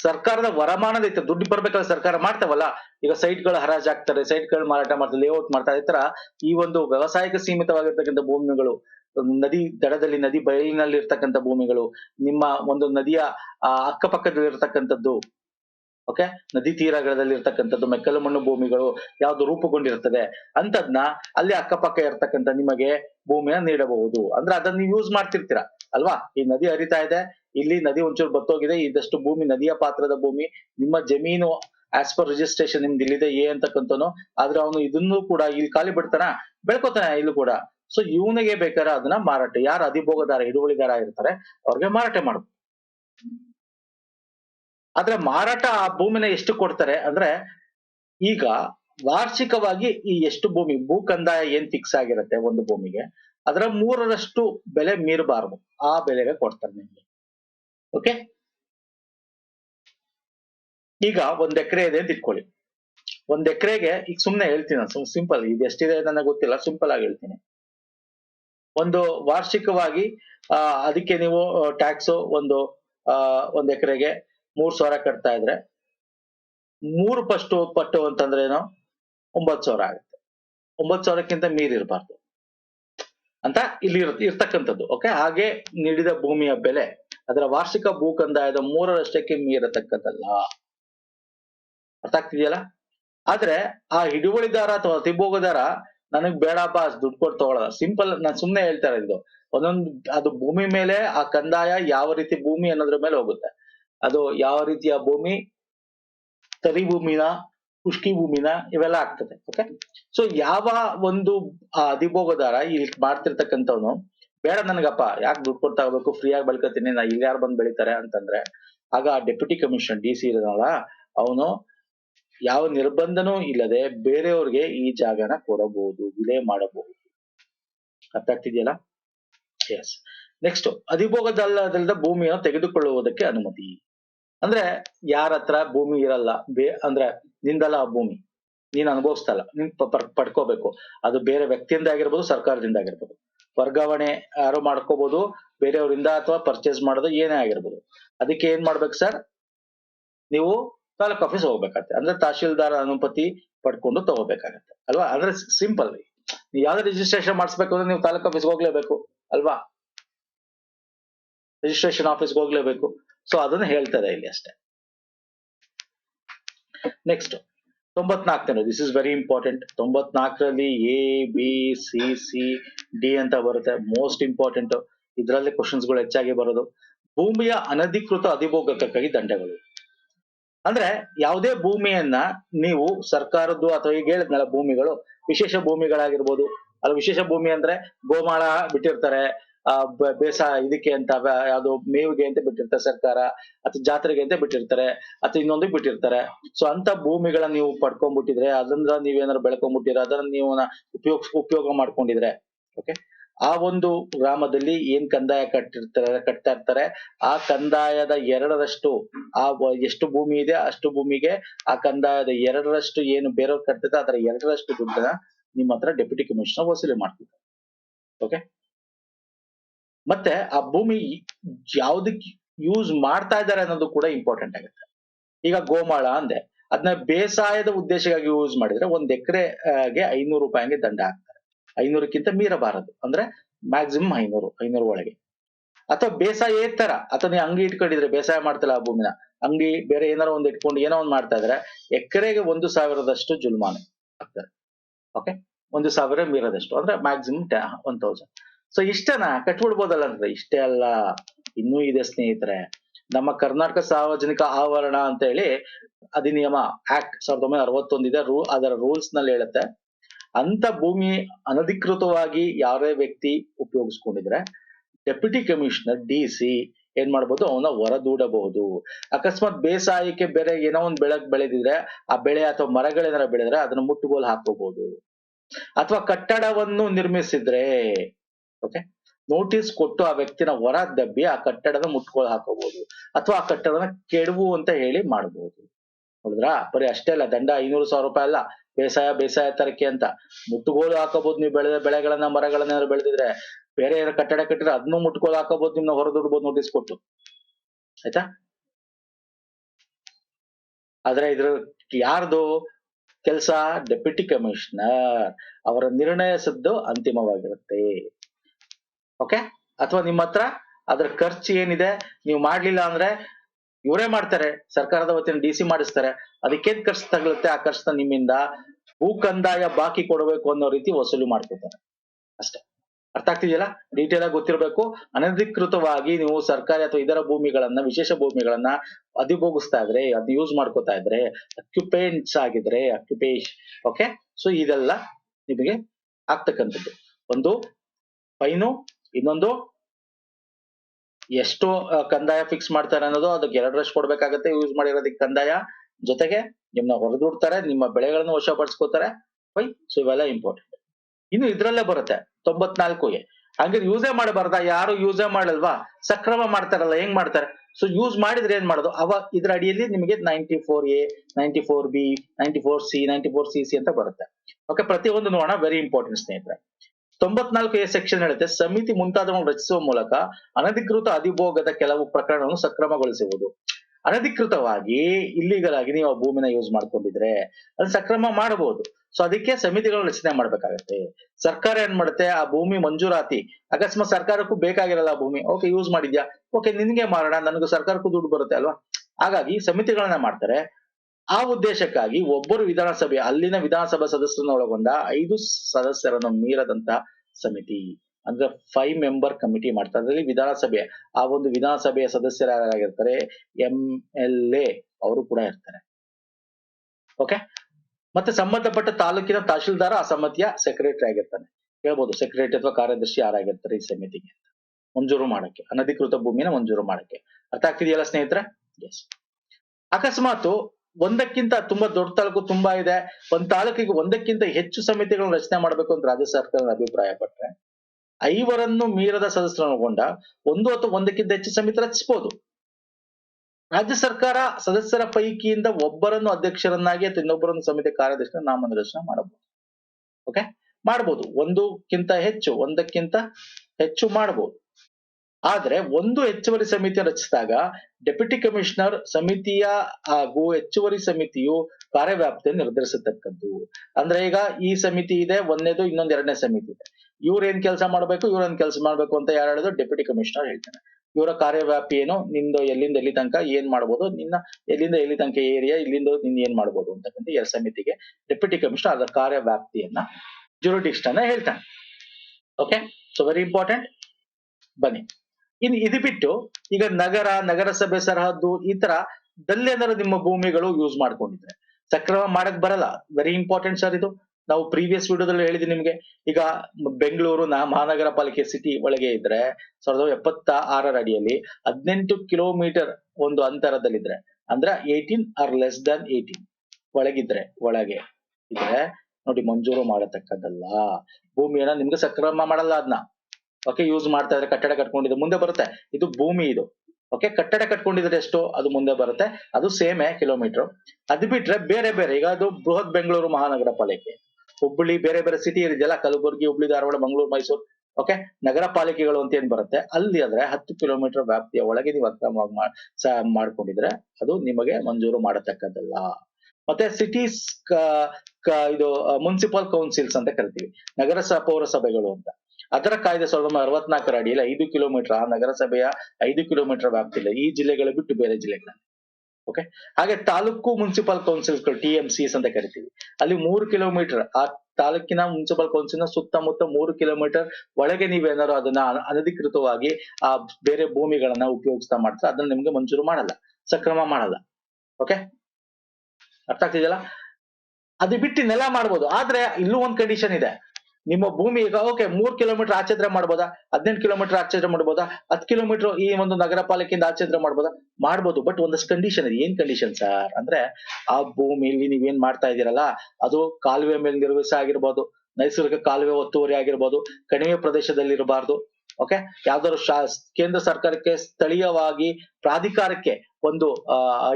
ಸರ್ಕಾರದ ವರಮಾನದ ದುಡ್ಡು ಬರ್ಬೇಕಾದ್ರೆ ಸರ್ಕಾರ ಮಾಡ್ತಾವಲ್ಲ ಈಗ ಸೈಟ್ಗಳು ಹರಾಜ್ ಆಗ್ತಾರೆ ಸೈಟ್ಗಳು ಮಾರಾಟ ಮಾಡ್ತಾರೆ ಲೇಔಟ್ ಮಾಡ್ತಾರೆ, ಈ ತರ ಈ ಒಂದು ವ್ಯವಸಾಯಕ್ಕೆ ಸೀಮಿತವಾಗಿರ್ತಕ್ಕಂಥ ಭೂಮಿಗಳು, ನದಿ, ದಡದಲ್ಲಿ ನದಿ ಬಯಲಿನಲ್ಲಿ ಇರ್ತಕ್ಕಂಥ ಭೂಮಿಗಳು, ನಿಮ್ಮ ಒಂದು ನದಿಯ ಅಕ್ಕಪಕ್ಕದಲ್ಲಿ ಇರ್ತಕ್ಕಂಥದ್ದು ಓಕೆ ನದಿ ತೀರಗಳಲ್ಲಿ ಇರ್ತಕ್ಕಂಥದ್ದು ಮೆಕ್ಕಲು ಮಣ್ಣು ಭೂಮಿಗಳು ಯಾವ್ದು ರೂಪುಗೊಂಡಿರ್ತದೆ ಅಂತದ್ನ ಅಲ್ಲಿ ಅಕ್ಕಪಕ್ಕ ಇರ್ತಕ್ಕಂಥ ನಿಮಗೆ ಭೂಮಿಯನ್ನು ನೀಡಬಹುದು. ಅಂದ್ರೆ ಅದನ್ನ ನೀವು ಯೂಸ್ ಮಾಡ್ತಿರ್ತೀರಾ, ಅಲ್ವಾ? ಈ ನದಿ ಹರಿತಾ ಇದೆ, ಇಲ್ಲಿ ನದಿ ಒಂಚೂರು ಬತ್ತೋಗಿದೆ ಇದಷ್ಟು ಭೂಮಿ, ನದಿಯ ಪಾತ್ರದ ಭೂಮಿ, ನಿಮ್ಮ ಜಮೀನು ಆಸ್ ಪರ್ ರಿಜಿಸ್ಟ್ರೇಷನ್ ನಿಮ್ದು ಇಲ್ಲಿದೆ ಎ ಅಂತಕ್ಕಂಥನು ಆದ್ರೆ ಅವನು ಇದನ್ನು ಕೂಡ ಇಲ್ಲಿ ಖಾಲಿ ಬಿಡ್ತಾನ, ಬೆಳ್ಕೊತಾನೆ ಇಲ್ಲೂ ಕೂಡ. ಸೊ ಇವನಿಗೆ ಬೇಕಾದ್ರೆ ಅದನ್ನ ಮಾರಾಟ. ಯಾರು ಅಧಿಭೋಗದಾರ ಹಿಡುವಳಿಗಾರ ಇರ್ತಾರೆ, ಅವ್ರಿಗೆ ಮಾರಾಟ ಮಾಡ್ಬೋದು. ಆದ್ರೆ ಮಾರಾಟ ಆ ಭೂಮಿನ ಎಷ್ಟು ಕೊಡ್ತಾರೆ ಅಂದ್ರೆ, ಈಗ ವಾರ್ಷಿಕವಾಗಿ ಈ ಎಷ್ಟು ಭೂಮಿ ಭೂ ಕಂದಾಯ ಏನ್ ಫಿಕ್ಸ್ ಆಗಿರುತ್ತೆ ಒಂದು ಭೂಮಿಗೆ, ಅದರ ಮೂರರಷ್ಟು ಬೆಲೆ ಮೀರಬಾರದು. ಆ ಬೆಲೆಗೆ ಕೊಡ್ತಾರೆ ನಿಮ್ಗೆ. ಓಕೆ ಈಗ ಒಂದ್ ಎಕರೆ ಇದೆ ಅಂತ ಇಟ್ಕೊಳ್ಳಿ. ಒಂದ್ ಎಕರೆಗೆ, ಈಗ ಸುಮ್ನೆ ಹೇಳ್ತೀನಿ ನಾನು ಸಿಂಪಲ್ ಇದು ಎಷ್ಟಿದೆ ನನಗೆ ಗೊತ್ತಿಲ್ಲ ಸಿಂಪಲ್ ಆಗಿ ಹೇಳ್ತೀನಿ. ಒಂದು ವಾರ್ಷಿಕವಾಗಿ, ಆ, ಅದಕ್ಕೆ ನೀವು ಟ್ಯಾಕ್ಸ್ ಒಂದು, ಆ, ಒಂದ್ ಎಕರೆಗೆ ಮೂರ್ ಸಾವಿರ ಕಟ್ತಾ ಇದ್ರೆ, ಮೂರು ಪಷ್ಟು ಪಟ್ಟು ಅಂತಂದ್ರೆ ಏನು? ಒಂಬತ್ತು ಸಾವಿರ ಆಗುತ್ತೆ. ಒಂಬತ್ತು ಸಾವಿರಕ್ಕಿಂತ ಮೀರಿರಬಾರ್ದು ಅಂತ ಇಲ್ಲಿ ಇರ್- ಇರ್ತಕ್ಕಂಥದ್ದು ಓಕೆ ಹಾಗೆ ನೀಡಿದ ಭೂಮಿಯ ಬೆಲೆ, ಅದರ ವಾರ್ಷಿಕ ಭೂ ಕಂದಾಯದ ಮೂರರಷ್ಟಕ್ಕೆ ಮೀರತಕ್ಕದ್ದಲ್ಲ. ಅರ್ಥ ಆಗ್ತಿದೆಯಲ್ಲ? ಆದ್ರೆ ಆ ಹಿಡುವಳಿದಾರ ಅಥವಾ ಅತಿಭೋಗದಾರ ನನಗ್ ಬೇಡಪ್ಪ ದುಡ್ಡು ಕೊಟ್ಟು ತಗೊಳಲ್ಲ ಸಿಂಪಲ್ ನಾನು ಸುಮ್ನೆ ಹೇಳ್ತಾ ಇರೋದು ಒಂದೊಂದು ಅದು ಭೂಮಿ ಮೇಲೆ ಆ ಕಂದಾಯ ಯಾವ ರೀತಿ ಭೂಮಿ ಅನ್ನೋದ್ರ ಮೇಲೆ ಹೋಗುತ್ತೆ. ಅದು ಯಾವ ರೀತಿಯ ಭೂಮಿ? ತರಿ ಭೂಮಿನ ಕುಷ್ಕಿ ಭೂಮಿನ ಇವೆಲ್ಲ ಆಗ್ತದೆ ಓಕೆ ಸೊ ಯಾವ ಒಂದು ಅಧಿಭೋಗದಾರ ಇಲ್ಲಿ ಮಾಡ್ತಿರ್ತಕ್ಕಂಥವ್ನು, ಬೇಡ ನನಗಪ್ಪ, ಯಾಕೆ ದುಡ್ಡು ಕೊಡ್ತಾ ಹೋಗ್ಬೇಕು ಫ್ರೀ ಆಗಿ ಬೆಳ್ಕೊತೀನಿ, ನಾ ಇಲ್ಲಿ ಯಾರು ಬಂದು ಬೆಳಿತಾರೆ ಅಂತಂದ್ರೆ, ಆಗ ಡೆಪ್ಯೂಟಿ ಕಮಿಷನರ್ ಡಿ ಸಿ ಇರೋದಲ್ಲ ಅವನು ಯಾವ ನಿರ್ಬಂಧನೂ ಇಲ್ಲದೆ ಬೇರೆಯವ್ರಿಗೆ ಈ ಜಾಗನ ಕೊಡಬಹುದು, ವಿಲೇ ಮಾಡಬಹುದು. ಅರ್ಥ ಆಗ್ತಿದೆಯಲ್ಲ? ಎಸ್ ನೆಕ್ಸ್ಟ್ ಅಧಿಭೋಗದಲ್ಲದ ಭೂಮಿಯನ್ನು ತೆಗೆದುಕೊಳ್ಳುವುದಕ್ಕೆ ಅನುಮತಿ. ಅಂದ್ರೆ ಯಾರ ಹತ್ರ ಭೂಮಿ ಇರಲ್ಲ, ಬೇ, ಅಂದ್ರೆ ನಿಂದಲ್ಲ ಆ ಭೂಮಿ. ನೀನ್ ಅನುಭವಿಸ್ತಲ್ಲ ನೀನ್ ಪಡ್ಕೋಬೇಕು. ಅದು ಬೇರೆ ವ್ಯಕ್ತಿಯಿಂದ ಆಗಿರ್ಬೋದು, ಸರ್ಕಾರದಿಂದ ಆಗಿರ್ಬೋದು. ವರ್ಗಾವಣೆ ಯಾರು ಮಾಡ್ಕೋಬಹುದು ಬೇರೆಯವರಿಂದ ಅಥವಾ ಪರ್ಚೇಸ್ ಮಾಡೋದು ಏನೇ ಆಗಿರ್ಬೋದು. ಅದಕ್ಕೆ ಏನ್ ಮಾಡ್ಬೇಕು ಸರ್? ನೀವು ತಾಲೂಕ್ ಆಫೀಸ್ ಹೋಗ್ಬೇಕಾಗತ್ತೆ. ಅಂದ್ರೆ ತಹಶೀಲ್ದಾರ್ ಅನುಮತಿ ಪಡ್ಕೊಂಡು ತಗೋಬೇಕಾಗತ್ತೆ. ಅಲ್ವಾ? ಅಂದ್ರೆ ಸಿಂಪಲ್ ನೀವು ಯಾವ್ದು ರಿಜಿಸ್ಟ್ರೇಷನ್ ಮಾಡಿಸ್ಬೇಕು ಅಂದ್ರೆ ನೀವು ತಾಲೂಕು ಆಫೀಸ್ಗೆ ಹೋಗ್ಲೇಬೇಕು. ಅಲ್ವಾ? ರಿಜಿಸ್ಟ್ರೇಷನ್ ಆಫೀಸ್ಗೆ ಹೋಗ್ಲೇಬೇಕು. ಸೊ ಅದನ್ನ ಹೇಳ್ತಾರೆ ಇಲ್ಲಿ ಅಷ್ಟೇ. ನೆಕ್ಸ್ಟ್ ತೊಂಬತ್ನಾಲ್ಕನೇ this is very important ತೊಂಬತ್ನಾಲ್ಕರಲ್ಲಿ A B C C D ಅಂತ ಬರುತ್ತೆ. ಮೋಸ್ಟ್ ಇಂಪಾರ್ಟೆಂಟ್ ಇದರಲ್ಲಿ ಕ್ವಶನ್ಸ್ಗಳು ಹೆಚ್ಚಾಗಿ ಬರೋದು. ಭೂಮಿಯ ಅನಧಿಕೃತ ಅಧಿಭೋಗಕ್ಕಾಗಿ ದಂಡಗಳು. ಅಂದ್ರೆ ಯಾವುದೇ ಭೂಮಿಯನ್ನ ನೀವು ಸರ್ಕಾರದ್ದು ಅಥವಾ ಈಗ ಹೇಳಿದ್ನಲ್ಲ ಭೂಮಿಗಳು, ವಿಶೇಷ ಭೂಮಿಗಳಾಗಿರ್ಬೋದು. ಅಲ್ಲ ವಿಶೇಷ ಭೂಮಿ ಅಂದ್ರೆ ಗೋಮಾಳ ಬಿಟ್ಟಿರ್ತಾರೆ, ಆ ಬೇಸ ಇದಕ್ಕೆ ಅಂತ ಯಾವುದು ಮೇವಿಗೆ ಅಂತ ಬಿಟ್ಟಿರ್ತಾರೆ ಸರ್ಕಾರ, ಅಥವಾ ಜಾತ್ರೆಗೆ ಅಂತ ಬಿಟ್ಟಿರ್ತಾರೆ, ಅಥವಾ ಇನ್ನೊಂದು ಬಿಟ್ಟಿರ್ತಾರೆ. ಸೊ ಅಂತ ಭೂಮಿಗಳನ್ನ ನೀವು ಪಡ್ಕೊಂಡ್ಬಿಟ್ಟಿದ್ರೆ, ಅದನ್ನ ನೀವೇನಾದ್ರು ಬೆಳ್ಕೊಂಡ್ಬಿಟ್ಟಿದ್ರೆ, ಅದನ್ನ ನೀವು ಉಪಯೋಗ ಉಪಯೋಗ ಮಾಡ್ಕೊಂಡಿದ್ರೆ ಓಕೆ ಆ ಒಂದು ಗ್ರಾಮದಲ್ಲಿ ಏನ್ ಕಂದಾಯ ಕಟ್ಟಿರ್ತಾರೆ, ಕಟ್ತಾ ಇರ್ತಾರೆ, ಆ ಕಂದಾಯದ ಎರಡರಷ್ಟು ಆ ಎಷ್ಟು ಭೂಮಿ ಇದೆ ಅಷ್ಟು ಭೂಮಿಗೆ ಆ ಕಂದಾಯದ ಎರಡರಷ್ಟು ಏನು ಬೇರೆಯವ್ರು ಕಟ್ತಿದ್ರೆ ಅದರ ಎರಡರಷ್ಟು ದುಡ್ಡನ್ನ ನಿಮ್ಮ ಹತ್ರ ಡೆಪ್ಯೂಟಿ ಕಮಿಷನರ್ ವಸೂಲಿ ಮಾಡ್ತಿದ್ದಾರೆ. ಓಕೆ ಮತ್ತೆ ಆ ಭೂಮಿ ಯಾವ್ದಕ್ ಯೂಸ್ ಮಾಡ್ತಾ ಇದ್ದಾರೆ ಅನ್ನೋದು ಕೂಡ ಇಂಪಾರ್ಟೆಂಟ್ ಆಗುತ್ತೆ. ಈಗ ಗೋಮಾಳ ಅಂದೆ ಅದನ್ನ ಬೇಸಾಯದ ಉದ್ದೇಶಕ್ಕಾಗಿ ಯೂಸ್ ಮಾಡಿದ್ರೆ ಒಂದ್ ಎಕರೆಗೆ ಐನೂರು ರೂಪಾಯಿಗೆ ದಂಡ ಐನೂರಕ್ಕಿಂತ ಮೀರಬಾರದು. ಅಂದ್ರೆ ಮ್ಯಾಕ್ಸಿಮಮ್ ಐನೂರು ಐನೂರು ಒಳಗೆ. ಅಥವಾ ಬೇಸಾಯ ತರ ಅಥವಾ ನೀವು ಅಂಗಿ ಇಟ್ಕೊಂಡಿದ್ರೆ ಬೇಸಾಯ ಮಾಡ್ತಿಲ್ಲ ಆ ಭೂಮಿನ. ಅಂಗಿ ಬೇರೆ ಏನಾರ ಒಂದ್ ಇಟ್ಕೊಂಡು ಏನೋ ಒಂದ್ ಮಾಡ್ತಾ ಇದ್ರೆ ಎಕರೆಗೆ ಒಂದು ಸಾವಿರದಷ್ಟು ಜುಲ್ಮಾನೆ ಆಗ್ತಾರೆ ಓಕೆ ಒಂದು ಸಾವಿರ ಮೀರದಷ್ಟು. ಅಂದ್ರೆ ಮ್ಯಾಕ್ಸಿಮಮ್ ಒನ್ ತೌಸಂಡ್ ಸೊ ಇಷ್ಟನ? ಕಟ್ಬಿಡ್ಬೋದಲ್ಲ ಅಂದ್ರೆ? ಇಷ್ಟೇ ಅಲ್ಲ. ಇನ್ನೂ ಇದೆ ಸ್ನೇಹಿತರೆ. ನಮ್ಮ ಕರ್ನಾಟಕ ಸಾರ್ವಜನಿಕ ಆವರಣ ಅಂತ ಹೇಳಿ ಅಧಿನಿಯಮ ಆಕ್ಟ್ ಸಾವಿರದ ಒಂಬೈನೂರ ಅರವತ್ತೊಂದಿದೆ ರೂ, ಅದರ ರೂಲ್ಸ್ನಲ್ಲಿ ಹೇಳುತ್ತೆ. ಅಂತ ಭೂಮಿ ಅನಧಿಕೃತವಾಗಿ ಯಾರೇ ವ್ಯಕ್ತಿ ಉಪಯೋಗಿಸ್ಕೊಂಡಿದ್ರೆ ಡೆಪ್ಯೂಟಿ ಕಮಿಷನರ್, ಡಿ ಸಿ ಏನ್ ಮಾಡ್ಬೋದು, ಅವನ ಹೊರದೂಡಬಹುದು ಅಕಸ್ಮಾತ್ ಬೇಸಾಯಕ್ಕೆ ಬೇರೆ ಏನೋ ಒಂದು ಬೆಳೆ ಬೆಳೆದಿದ್ರೆ, ಆ ಬೆಳೆ ಅಥವಾ ಮರಗಳೇನಾರ ಬೆಳೆದ್ರೆ ಅದನ್ನ ಮುಟ್ಟುಗೋಲು ಹಾಕೋಬಹುದು. ಅಥವಾ ಕಟ್ಟಡವನ್ನು ನಿರ್ಮಿಸಿದ್ರೆ ಓಕೆ ನೋಟಿಸ್ ಕೊಟ್ಟು ಆ ವ್ಯಕ್ತಿನ ಹೊರ ದಬ್ಬಿ ಆ ಕಟ್ಟಡದ ಮುಟ್ಕೊಳ್ ಹಾಕೋಬಹುದು. ಅಥವಾ ಆ ಕಟ್ಟಡನ ಕೆಡವು ಅಂತ ಹೇಳಿ ಮಾಡಬಹುದು ನೋಡಿದ್ರಾ? ಬರೀ ಅಷ್ಟೇ ಅಲ್ಲ, ದಂಡ ಐನೂರು ಸಾವಿರ ರೂಪಾಯಿ ಅಲ್ಲ, ಬೇಸಾಯ ಬೇಸಾಯ ತರಕೆ ಅಂತ. ಮುಟ್ಟುಗೋಲು ಹಾಕೋಬಹುದು ನೀವು ಬೆಳೆದ ಬೆಳೆಗಳನ್ನ ಮರಗಳನ್ನ ಬೆಳೆದಿದ್ರೆ. ಬೇರೆ ಏನಾರ ಕಟ್ಟಡ ಕಟ್ಟಿದ್ರೆ ಅದನ್ನು ಮುಟ್ಕೋಲು ಹಾಕೋಬಹುದು ನಿಮ್ನ ಹೊರದುಡ್ಬೋದು ನೋಟಿಸ್ ಕೊಟ್ಟು. ಆಯ್ತಾ? ಆದ್ರೆ ಇದ್ರ ಯಾರ್ದು? ಕೆಲಸ ಡೆಪ್ಯೂಟಿ ಕಮಿಷನರ್ ಅವರ ನಿರ್ಣಯ ಸದ್ದು ಅಂತಿಮವಾಗಿರುತ್ತೆ. ಓಕೆ ಅಥವಾ ನಿಮ್ಮ ಹತ್ರ? ಅದ್ರ ಖರ್ಚು ಏನಿದೆ? ನೀವು ಮಾಡ್ಲಿಲ್ಲ ಅಂದ್ರೆ ಇವರೇ ಮಾಡ್ತಾರೆ, ಸರ್ಕಾರದ ವತಿಯಿಂದ ಡಿ ಸಿ ಮಾಡಿಸ್ತಾರೆ. ಅದಕ್ಕೇನ್ ಖರ್ಚು ತಗಲುತ್ತೆ ಆ ಖರ್ಚನ್ನ ನಿಮ್ಮಿಂದ ಭೂ ಕಂದಾಯ ಬಾಕಿ ಕೊಡಬೇಕು ಅನ್ನೋ ರೀತಿ ವಸೂಲಿ ಮಾಡ್ಕೊತಾರೆ. ಅಷ್ಟೇ. ಅರ್ಥ ಆಗ್ತಿದೆಯಲ್ಲ? ಡೀಟೇಲ್ ಆಗಿ ಗೊತ್ತಿರಬೇಕು. ಅನಧಿಕೃತವಾಗಿ ನೀವು ಸರ್ಕಾರಿ ಅಥವಾ ಇದರ ಭೂಮಿಗಳನ್ನ, ವಿಶೇಷ ಭೂಮಿಗಳನ್ನ ಅಧಿಭೋಗಿಸ್ತಾ ಇದ್ರೆ, ಅದ್ ಯೂಸ್ ಮಾಡ್ಕೋತಾ ಇದ್ರೆ ಅಕ್ಯುಪೆಂಟ್ಸ್ ಆಗಿದ್ರೆ ಅಕ್ಯುಪೇಶ್ ಓಕೆ ಸೊ ಇದೆಲ್ಲ ನಿಮಗೆ ಆಗ್ತಕ್ಕಂಥದ್ದು. ಒಂದು ಫೈನು ಇನ್ನೊಂದು ಎಷ್ಟು ಕಂದಾಯ ಫಿಕ್ಸ್ ಮಾಡ್ತಾರೆ ಅನ್ನೋದು ಅದಕ್ಕೆ ಎರಡರಷ್ಟು ಕೊಡ್ಬೇಕಾಗತ್ತೆ ಯೂಸ್ ಮಾಡಿರೋದಕ್ಕೆ ಕಂದಾಯ. ಜೊತೆಗೆ ನಿಮ್ನ ಹೊರದೂಡ್ತಾರೆ ನಿಮ್ಮ ಬೆಳೆಗಳನ್ನು ವಶಪಡಿಸ್ಕೋತಾರೆ. ವೈ ಸೊ ಇವೆಲ್ಲ ಇಂಪಾರ್ಟೆಂಟ್ ಇನ್ನು ಇದ್ರಲ್ಲೇ ಬರುತ್ತೆ, ತೊಂಬತ್ನಾಲ್ಕುಗೆ. ಹಂಗಾದ್ರೆ ಯೂಸೇ ಮಾಡಬಾರ್ದ? ಯಾರು ಯೂಸೇ ಮಾಡಲ್ವಾ? ಸಕ್ರಮ ಮಾಡ್ತಾರಲ್ಲ, ಹೆಂಗ್ ಮಾಡ್ತಾರೆ? ಸೊ ಯೂಸ್ ಮಾಡಿದ್ರೆ ಏನ್ ಮಾಡೋದು? ಅವ, ಇದ್ರ ಅಡಿಯಲ್ಲಿ ನಿಮಗೆ ninety four A ninety four B ninety four C ninety four C C ಅಂತ ಬರುತ್ತೆ. ಓಕೆ ಪ್ರತಿಯೊಂದು ನೋಡೋಣ ವೆರಿ ಇಂಪಾರ್ಟೆಂಟ್ ಸ್ನೇಹಿತರೆ. ತೊಂಬತ್ನಾಲ್ಕು ಎ ಸೆಕ್ಷನ್ ಹೇಳುತ್ತೆ, ಸಮಿತಿ ಮುಂತಾದವನ್ನು ರಚಿಸುವ ಮೂಲಕ ಅನಧಿಕೃತ ಅಧಿಭೋಗದ ಕೆಲವು ಪ್ರಕರಣವನ್ನು ಸಕ್ರಮಗೊಳಿಸುವುದು. ಅನಧಿಕೃತವಾಗಿ ಇಲ್ಲಿಗಲ್ ಆಗಿ ನೀವು ಭೂಮಿನ ಯೂಸ್ ಮಾಡ್ಕೊಂಡಿದ್ರೆ ಅದನ್ನ ಸಕ್ರಮ ಮಾಡಬಹುದು. ಸೊ ಅದಕ್ಕೆ ಸಮಿತಿಗಳನ್ನು ರಚನೆ ಮಾಡ್ಬೇಕಾಗತ್ತೆ. ಸರ್ಕಾರ ಏನ್ ಮಾಡುತ್ತೆ? ಆ ಭೂಮಿ ಮಂಜೂರಾತಿ. ಅಕಸ್ಮಾತ್ ಸರ್ಕಾರಕ್ಕೂ ಬೇಕಾಗಿರಲ್ಲ ಭೂಮಿ. ಓಕೆ ಯೂಸ್ ಮಾಡಿದ್ಯಾ? ಓಕೆ ನಿನ್ಗೆ ಮಾರೋಣ. ನನಗೂ ಸರ್ಕಾರಕ್ಕೂ ದುಡ್ಡು ಬರುತ್ತೆ ಅಲ್ವಾ? ಹಾಗಾಗಿ ಸಮಿತಿಗಳನ್ನ ಮಾಡ್ತಾರೆ. ಆ ಉದ್ದೇಶಕ್ಕಾಗಿ ಒಬ್ಬರು ವಿಧಾನಸಭೆ, ಅಲ್ಲಿನ ವಿಧಾನಸಭಾ ಸದಸ್ಯರನ್ನ ಒಳಗೊಂಡ ಐದು ಸದಸ್ಯರನ್ನು ಮೀರದಂತ ಸಮಿತಿ, ಅಂದ್ರೆ ಫೈವ್ ಮೆಂಬರ್ ಕಮಿಟಿ ಮಾಡ್ತಾರೆ. ಅದರಲ್ಲಿ ವಿಧಾನಸಭೆ, ಆ ಒಂದು ವಿಧಾನಸಭೆಯ ಸದಸ್ಯರಾಗಿರ್ತಾರೆ ಯಾರಾಗಿರ್ತಾರೆ ಎಂ ಎಲ್ ಎ ಅವರು ಕೂಡ ಇರ್ತಾರೆ. ಓಕೆ ಮತ್ತೆ ಸಂಬಂಧಪಟ್ಟ ತಾಲೂಕಿನ ತಹಶೀಲ್ದಾರ ಆ ಸಮಿತಿಯ ಸೆಕ್ರೆಟರಿ ಆಗಿರ್ತಾನೆ. ಹೇಳ್ಬೋದು ಸೆಕ್ರೆಟರಿ ಅಥವಾ ಕಾರ್ಯದರ್ಶಿ ಯಾರಾಗಿರ್ತಾರೆ ಈ ಸಮಿತಿಗೆ ಮಂಜೂರು ಮಾಡಕ್ಕೆ, ಅನಧಿಕೃತ ಭೂಮಿನ ಮಂಜೂರು ಮಾಡಕ್ಕೆ. ಅರ್ಥ ಆಗ್ತಿದೆಯಲ್ಲ ಸ್ನೇಹಿತರೆ? ಎಸ್ ಅಕಸ್ಮಾತ್ ಒಂದಕ್ಕಿಂತ ತುಂಬಾ ದೊಡ್ಡ ತಾಲೂಕು ತುಂಬಾ ಇದೆ. ಒಂದ್ ತಾಲೂಕಿಗೆ ಒಂದಕ್ಕಿಂತ ಹೆಚ್ಚು ಸಮಿತಿಗಳನ್ನು ರಚನೆ ಮಾಡಬೇಕು ಅಂತ ರಾಜ್ಯ ಸರ್ಕಾರ ಅಭಿಪ್ರಾಯ ಪಟ್ರೆ, ಐವರನ್ನು ಮೀರದ ಸದಸ್ಯರನ್ನೊಳಗೊಂಡ ಒಂದು ಅಥವಾ ಒಂದಕ್ಕಿಂತ ಹೆಚ್ಚು ಸಮಿತಿ ರಚಿಸಬಹುದು ರಾಜ್ಯ ಸರ್ಕಾರ ಸದಸ್ಯರ ಪೈಕಿಯಿಂದ ಒಬ್ಬರನ್ನು ಅಧ್ಯಕ್ಷರನ್ನಾಗಿ ಅಥವಾ ಇನ್ನೊಬ್ಬರನ್ನು ಸಮಿತಿ ಕಾರ್ಯದರ್ಶನ ನಾಮನಿರ್ದೇಶನ ಮಾಡಬಹುದು. ಓಕೆ ಮಾಡಬಹುದು ಒಂದಕ್ಕಿಂತ ಹೆಚ್ಚು ಒಂದಕ್ಕಿಂತ ಹೆಚ್ಚು ಮಾಡಬಹುದು ಆದ್ರೆ ಒಂದು ಹೆಚ್ಚುವರಿ ಸಮಿತಿ ರಚಿಸಿದಾಗ ಡೆಪ್ಯೂಟಿ ಕಮಿಷನರ್ ಸಮಿತಿಯ ಹಾಗೂ ಹೆಚ್ಚುವರಿ ಸಮಿತಿಯು ಕಾರ್ಯವ್ಯಾಪ್ತಿಯನ್ನು ನಿರ್ಧರಿಸತಕ್ಕದ್ದು. ಅಂದ್ರೆ ಈಗ ಈ ಸಮಿತಿ ಇದೆ ಒಂದನೇದು ಇನ್ನೊಂದ್ ಎರಡನೇ ಸಮಿತಿ ಇದೆ. ಇವ್ರ ಏನ್ ಕೆಲಸ ಮಾಡ್ಬೇಕು ಇವ್ರೇನ್ ಕೆಲಸ ಮಾಡ್ಬೇಕು ಅಂತ ಯಾರು ಹೇಳೋದು ಡೆಪ್ಯೂಟಿ ಕಮಿಷನರ್ ಹೇಳ್ತಾನೆ ಇವರ ಕಾರ್ಯವ್ಯಾಪ್ತಿ ಏನು, ನಿಂದು ಎಲ್ಲಿಂದ ಎಲ್ಲಿ ತನಕ ಏನ್ ಮಾಡ್ಬೋದು, ನಿನ್ನ ಎಲ್ಲಿಂದ ಎಲ್ಲಿ ತನಕ ಏರಿಯಾ, ಇಲ್ಲಿಂದ ನಿನ್ ಏನ್ ಮಾಡ್ಬೋದು ಅಂತಕ್ಕಂಥ ಎರಡು ಸಮಿತಿಗೆ ಡೆಪ್ಯೂಟಿ ಕಮಿಷನರ್ ಅದರ ಕಾರ್ಯವ್ಯಾಪ್ತಿಯನ್ನ ಜುರುಡಿಕ್ಷನ್ ಅನ್ನ ಹೇಳ್ತಾನೆ. ಓಕೆ ಸೊ ವೆರಿ ಇಂಪಾರ್ಟೆಂಟ್ ಬನ್ನಿ. ಇನ್ನು ಇದು ಬಿಟ್ಟು ಈಗ ನಗರ, ನಗರಸಭೆ ಸರಹದ್ದು ಈ ತರ ದಲ್ಲೇನಾದ್ರು ನಿಮ್ಮ ಭೂಮಿಗಳು ಯೂಸ್ ಮಾಡ್ಕೊಂಡಿದ್ರೆ. ಸಕ್ರಮ ಮಾಡಕ್ ಬರಲ್ಲ. ವೆರಿ ಇಂಪಾರ್ಟೆಂಟ್ ಸರ್ ಇದು. ನಾವು ಪ್ರೀವಿಯಸ್ ವಿಡಿಯೋದಲ್ಲಿ ಹೇಳಿದ್ವಿ ನಿಮ್ಗೆ. ಈಗ ಬೆಂಗಳೂರು ಮಹಾನಗರ ಪಾಲಿಕೆ ಸಿಟಿ ಒಳಗೆ ಇದ್ರೆ ಸಾವಿರದ ಎಪ್ಪತ್ತ ಆರರ ಅಡಿಯಲ್ಲಿ ಹದಿನೆಂಟು ಕಿಲೋಮೀಟರ್ ಒಂದು ಅಂತರದಲ್ಲಿದ್ರೆ, ಅಂದ್ರೆ eighteen or less than eighteen ಒಳಗಿದ್ರೆ, ಒಳಗೆ ಇದ್ರೆ, ನೋಡಿ ಮಂಜೂರು ಮಾಡತಕ್ಕದ್ದಲ್ಲ. ಭೂಮಿಯನ್ನ ನಿಮ್ಗೆ ಸಕ್ರಮ ಮಾಡಲ್ಲ ಅದನ್ನ ಓಕೆ ಯೂಸ್ ಮಾಡ್ತಾ ಇದ್ರೆ ಕಟ್ಟಡ ಕಟ್ಕೊಂಡಿದ್ರೆ ಮುಂದೆ ಬರುತ್ತೆ. ಇದು ಭೂಮಿ ಇದು. ಓಕೆ ಕಟ್ಟಡ ಕಟ್ಕೊಂಡಿದ್ರೆ ಎಷ್ಟು? ಅದು ಮುಂದೆ ಬರುತ್ತೆ. ಅದು ಸೇಮೆ ಕಿಲೋಮೀಟರ್ ಅದು ಬಿಟ್ರೆ ಬೇರೆ ಬೇರೆ. ಈಗ ಅದು ಬೃಹತ್ ಬೆಂಗಳೂರು ಮಹಾನಗರ ಪಾಲಿಕೆ. ಹುಬ್ಬಳ್ಳಿ, ಬೇರೆ ಬೇರೆ ಸಿಟಿ ಇದೆಯಲ್ಲ ಕಲಬುರಗಿ, ಹುಬ್ಳಿ, ಧಾರವಾಡ, ಮಂಗಳೂರು, ಮೈಸೂರು. ಓಕೆ ನಗರ ಪಾಲಿಕೆಗಳು ಅಂತ ಏನ್ ಬರುತ್ತೆ? ಅಲ್ಲಿ ಆದ್ರೆ ಹತ್ತು ಕಿಲೋಮೀಟರ್ ವ್ಯಾಪ್ತಿಯ ಒಳಗೆ ನೀವು ಅಕ್ರಮವಾಗಿ ಮಾ- ಮಾಡ್ಕೊಂಡಿದ್ರೆ ಅದು ನಿಮಗೆ ಮಂಜೂರು ಮಾಡತಕ್ಕದ್ದಲ್ಲ. ಮತ್ತೆ ಸಿಟೀಸ್ ಇದು ಮುನ್ಸಿಪಲ್ ಕೌನ್ಸಿಲ್ಸ್ ಅಂತ ಕರಿತೀವಿ. ನಗರ ಪೌರಸಭೆಗಳು ಅಂತ. ಅದರ ಕಾಯ್ದೆ ಸಾವಿರದ ಒಂಬೈನೂರ ಅರವತ್ನಾಲ್ಕರ ಅಡಿಯಲ್ಲಿ ಐದು ಕಿಲೋಮೀಟರ್ ಆ ನಗರಸಭೆಯ ಐದು ಕಿಲೋಮೀಟರ್ ವ್ಯಾಪ್ತಿಲ್ಲ ಈ ಜಿಲ್ಲೆಗಳು ಬಿಟ್ಟು ಬೇರೆ ಜಿಲ್ಲೆಗಳಲ್ಲಿ. ಓಕೆ ಹಾಗೆ ತಾಲೂಕು ಮುನ್ಸಿಪಲ್ ಕೌನ್ಸಿಲ್ಗಳು ಟಿ ಎಂ ಅಂತ ಕರಿತೀವಿ. ಅಲ್ಲಿ ಮೂರು ಕಿಲೋಮೀಟರ್ ಆ ತಾಲೂಕಿನ ಮುನ್ಸಿಪಲ್ ಕೌನ್ಸಿಲ್ನ ಸುತ್ತಮುತ್ತ ಮೂರು ಕಿಲೋಮೀಟರ್ ಒಳಗೆ ನೀವೇನಾದ್ರು ಅದನ್ನ ಅನ- ಅನಧಿಕೃತವಾಗಿ ಆ ಬೇರೆ ಭೂಮಿಗಳನ್ನ ಉಪಯೋಗಿಸ್ತಾ ಮಾಡ್ತಾರೆ, ಅದನ್ನ ನಿಮ್ಗೆ ಮಂಜೂರು ಮಾಡಲ್ಲ, ಸಕ್ರಮ ಮಾಡಲ್ಲ. ಓಕೆ ಅರ್ಥ ಆಗ್ತಿದೆಯಲ್ಲ? ಅದು ಬಿಟ್ಟು ನೆಲ ಮಾಡ್ಬೋದು. ಆದ್ರೆ ಇಲ್ಲೂ ಒಂದ್ ಕಂಡೀಷನ್ ಇದೆ. ನಿಮ್ಮ ಭೂಮಿ ಈಗ ಓಕೆ ಮೂರ್ ಕಿಲೋಮೀಟರ್ ಆಚೆದ್ರೆ ಮಾಡ್ಬೋದಾ? ಹದಿನೆಂಟು ಕಿಲೋಮೀಟರ್ ಆಚೆದ್ರೆ ಮಾಡ್ಬೋದಾ? ಹತ್ ಕಿಲೋಮೀಟರ್ ಈ ಒಂದು ನಗರ ಪಾಲಿಕೆಯಿಂದ ಆಚೆದ್ರೆ ಮಾಡ್ಬೋದಾ? ಮಾಡ್ಬೋದು ಬಟ್ ಒಂದಷ್ಟು ಕಂಡೀಷನ್ ಏನ್ ಕಂಡೀಷನ್ ಸರ್ ಅಂದ್ರೆ ಆ ಭೂಮಿಯಲ್ಲಿ ಏನ್ ಮಾಡ್ತಾ ಇದೀರಲ್ಲ ಅದು ಕಾಲುವೆ ಮೇಲೆ ನಿರ್ವಹಿಸ ಆಗಿರ್ಬೋದು, ನೈಸರ್ಗಿಕ ಕಾಲುವೆ ಒತ್ತುವರಿ ಆಗಿರ್ಬೋದು, ಕಣಿವೆ ಪ್ರದೇಶದಲ್ಲಿ ಇರಬಾರ್ದು ಓಕೆ ಯಾವ್ದಾದ್ರು ಕೇಂದ್ರ ಸರ್ಕಾರಕ್ಕೆ ಸ್ಥಳೀಯವಾಗಿ ಪ್ರಾಧಿಕಾರಕ್ಕೆ ಒಂದು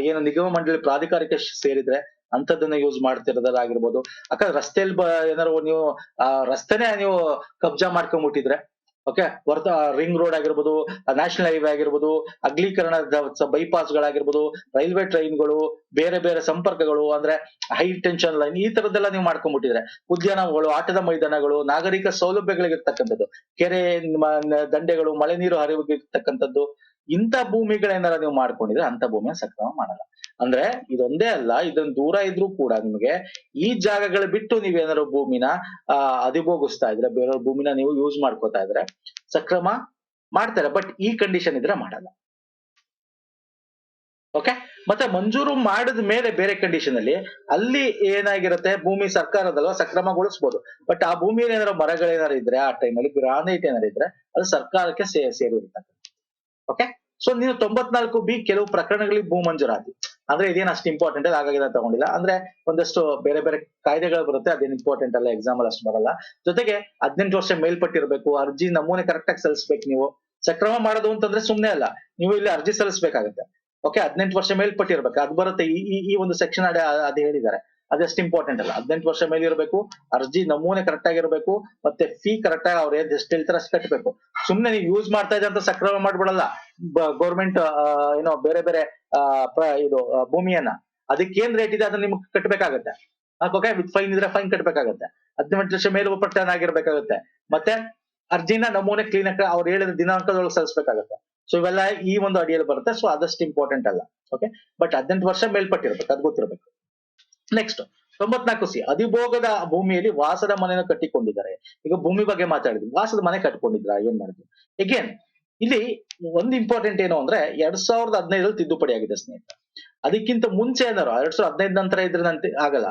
ಏನು ನಿಗಮ ಮಂಡಳಿ ಪ್ರಾಧಿಕಾರಕ್ಕೆ ಸೇರಿದ್ರೆ ಅಂತದನ್ನ ಯೂಸ್ ಮಾಡ್ತಿರೋದಾಗಿರ್ಬೋದು ಅಕ್ಕ ರಸ್ತೆಯಲ್ಲಿ ಬ ಏನಾದ್ರು ನೀವು, ಆ, ರಸ್ತೆನೇ ನೀವು ಕಬ್ಜಾ ಮಾಡ್ಕೊಂಡ್ಬಿಟ್ಟಿದ್ರೆ ಓಕೆ ಹೊರತ ರಿಂಗ್ ರೋಡ್ ಆಗಿರ್ಬೋದು ನ್ಯಾಷನಲ್ ಹೈವೇ ಆಗಿರ್ಬೋದು, ಅಗ್ಲೀಕರಣ ಬೈಪಾಸ್ ಗಳಾಗಿರ್ಬೋದು ರೈಲ್ವೆ ಟ್ರೈನ್ಗಳು ಬೇರೆ ಬೇರೆ ಸಂಪರ್ಕಗಳು, ಅಂದ್ರೆ ಹೈ ಟೆನ್ಷನ್ ಲೈನ್ ಈ ತರದ್ದೆಲ್ಲ ನೀವು ಮಾಡ್ಕೊಂಡ್ಬಿಟ್ಟಿದ್ರೆ ಉದ್ಯಾನಗಳು ಆಟದ ಮೈದಾನಗಳು, ನಾಗರಿಕ ಸೌಲಭ್ಯಗಳಿಗಿರ್ತಕ್ಕಂಥದ್ದು ಕೆರೆ ದಂಡೆಗಳು, ಮಳೆ ನೀರು ಹರಿವಿಗಿರ್ತಕ್ಕಂಥದ್ದು ಇಂಥ ಭೂಮಿಗಳೇನಾರ ನೀವು ಮಾಡ್ಕೊಂಡಿದ್ರೆ ಅಂತ ಭೂಮಿಯ ಸಕ್ರಮ ಮಾಡಲ್ಲ. ಅಂದ್ರೆ ಇದೊಂದೇ ಅಲ್ಲ ಇದನ್ನ ದೂರ ಇದ್ರೂ ಕೂಡ ನಿಮಗೆ ಈ ಜಾಗಗಳು ಬಿಟ್ಟು ನೀವೇನಾದ್ರು ಭೂಮಿನ, ಆ, ಅಧಿಭೋಗಿಸ್ತಾ ಇದ್ರೆ, ಬೇರೆ ಭೂಮಿನ ನೀವು ಯೂಸ್ ಮಾಡ್ಕೋತಾ ಇದ್ರೆ ಸಕ್ರಮ ಮಾಡ್ತಾರೆ ಬಟ್ ಈ ಕಂಡೀಷನ್ ಇದ್ರೆ ಮಾಡಲ್ಲ. ಓಕೆ ಮತ್ತೆ ಮಂಜೂರು ಮಾಡಿದ ಮೇಲೆ ಬೇರೆ ಕಂಡೀಷನ್ ಅಲ್ಲಿ ಅಲ್ಲಿ ಏನಾಗಿರುತ್ತೆ, ಭೂಮಿ ಸರ್ಕಾರದಲ್ವಾ ಸಕ್ರಮಗೊಳಿಸ್ಬೋದು. ಬಟ್ ಆ ಭೂಮಿಯಲ್ಲಿ ಏನಾದ್ರು ಮರಗಳೇನಾರು ಇದ್ರೆ, ಆ ಟೈಮಲ್ಲಿ ಗ್ರಾನೈಟ್ ಏನಾರು ಇದ್ರೆ, ಅದು ಸರ್ಕಾರಕ್ಕೆ ಸೇ ಸೇರಿರುತ್ತೆ ಓಕೆ ಸೊ ನೀವು ತೊಂಬತ್ನಾಲ್ಕು ಬಿ ಕೆಲವು ಪ್ರಕರಣಗಳಿಗೆ ಭೂ ಮಂಜೂರಾತಿ ಅಂದ್ರೆ ಇದೇನು ಅಷ್ಟು ಇಂಪಾರ್ಟೆಂಟ್ ಹಾಗಾಗಿ ನಾನು ತಗೊಂಡಿಲ್ಲ. ಅಂದ್ರೆ ಒಂದಷ್ಟು ಬೇರೆ ಬೇರೆ ಕಾಯ್ದೆಗಳು ಬರುತ್ತೆ, ಅದೇನು ಇಂಪಾರ್ಟೆಂಟ್ ಅಲ್ಲ ಎಕ್ಸಾಮ್ ಅಲ್ಲಿ ಅಷ್ಟು ಬರಲ್ಲ. ಜೊತೆಗೆ ಹದಿನೆಂಟು ವರ್ಷ ಮೇಲ್ಪಟ್ಟಿರ್ಬೇಕು, ಅರ್ಜಿ ನಮೂನೆ ಕರೆಕ್ಟ್ ಆಗಿ ಸಲ್ಲಿಸ್ಬೇಕು ನೀವು. ಸಕ್ರಮ ಮಾಡೋದು ಅಂತಂದ್ರೆ ಸುಮ್ಮನೆ ಅಲ್ಲ, ನೀವು ಇಲ್ಲಿ ಅರ್ಜಿ ಸಲ್ಲಿಸಬೇಕಾಗುತ್ತೆ. ಓಕೆ ಹದಿನೆಂಟು ವರ್ಷ ಮೇಲ್ಪಟ್ಟಿರ್ಬೇಕು, ಅದು ಬರುತ್ತೆ. ಈ, ಈ- ಒಂದು ಸೆಕ್ಷನ್ ಅಡಿ ಅದು ಹೇಳಿದ್ದಾರೆ. ಅದೆಷ್ಟು ಇಂಪಾರ್ಟೆಂಟ್ ಅಲ್ಲ. ಹದಿನೆಂಟು ವರ್ಷ ಮೇಲೆ ಇರಬೇಕು, ಅರ್ಜಿ ನಮೂನೆ ಕರೆಕ್ಟ್ ಆಗಿರ್ಬೇಕು ಮತ್ತೆ ಫೀ ಕರೆಕ್ಟ್ ಆಗಿ ಅವ್ರು ಎಷ್ಟು ಹೇಳ್ತಾರೆ ಅಷ್ಟು ಕಟ್ಟಬೇಕು ಸುಮ್ನೆ ನೀವು ಯೂಸ್ ಮಾಡ್ತಾ ಇದ್ರೆ ಅಂತ ಸಕ್ರಮ ಮಾಡ್ಬಿಡಲ್ಲ. ಗೌರ್ಮೆಂಟ್ ಏನೋ ಬೇರೆ ಬೇರೆ ಇದು ಭೂಮಿಯನ್ನ. ಅದಕ್ಕೆ ಏನ್ ರೇಟ್ ಇದೆ ಅದನ್ನ ನಿಮ್ಗೆ ಕಟ್ಟಬೇಕಾಗತ್ತೆ ಓಕೆ ವಿತ್ ಫೈನ್ ಇದ್ರೆ ಫೈನ್ ಕಟ್ಟಬೇಕಾಗತ್ತೆ ಹದಿನೆಂಟು ವರ್ಷ ಮೇಲೆ ಪ್ರಕರಣ ಆಗಿರ್ಬೇಕಾಗತ್ತೆ. ಮತ್ತೆ ಅರ್ಜಿನ ನಮೂನೆ ಕ್ಲೀನ್ ಆಗಿ ಅವ್ರು ಹೇಳಿದ ದಿನಾಂಕದೊಳಗೆ ಸಲ್ಲಿಸಬೇಕಾಗತ್ತೆ. ಸೊ ಇವೆಲ್ಲ ಈ ಒಂದು ಅಡಿಯಲ್ಲಿ ಬರುತ್ತೆ. ಸೊ ಅದಷ್ಟು ಇಂಪಾರ್ಟೆಂಟ್ ಅಲ್ಲ. ಓಕೆ ಬಟ್ ಹದಿನೆಂಟು ವರ್ಷ ಮೇಲ್ಪಟ್ಟಿರ್ಬೇಕು. ಅದು ಗೊತ್ತಿರಬೇಕು. ನೆಕ್ಸ್ಟ್ ತೊಂಬತ್ನಾಲ್ಕು ಸಿ ಅಧಿಭೋಗದ ಭೂಮಿಯಲ್ಲಿ ವಾಸದ ಮನೆಯನ್ನು ಕಟ್ಟಿಕೊಂಡಿದ್ದಾರೆ. ಈಗ ಭೂಮಿ ಬಗ್ಗೆ ಮಾತಾಡಿದ್ವಿ. ವಾಸದ ಮನೆ ಕಟ್ಕೊಂಡಿದ್ರ ಏನ್ ಮಾಡಿದ್ರು? ಎಗೇನ್ ಇಲ್ಲಿ ಒಂದು ಇಂಪಾರ್ಟೆಂಟ್ ಏನು ಅಂದ್ರೆ ಎರಡ್ ಸಾವಿರದ ಹದಿನೈದರಲ್ಲಿ ತಿದ್ದುಪಡಿ ಆಗಿದೆ ಸ್ನೇಹಿತ ಅದಕ್ಕಿಂತ ಮುಂಚೆ ಏನಾರು ಎರಡ್ ಸಾವಿರದ ಹದಿನೈದು ನಂತರ ಇದ್ರೆ ಆಗಲ್ಲ.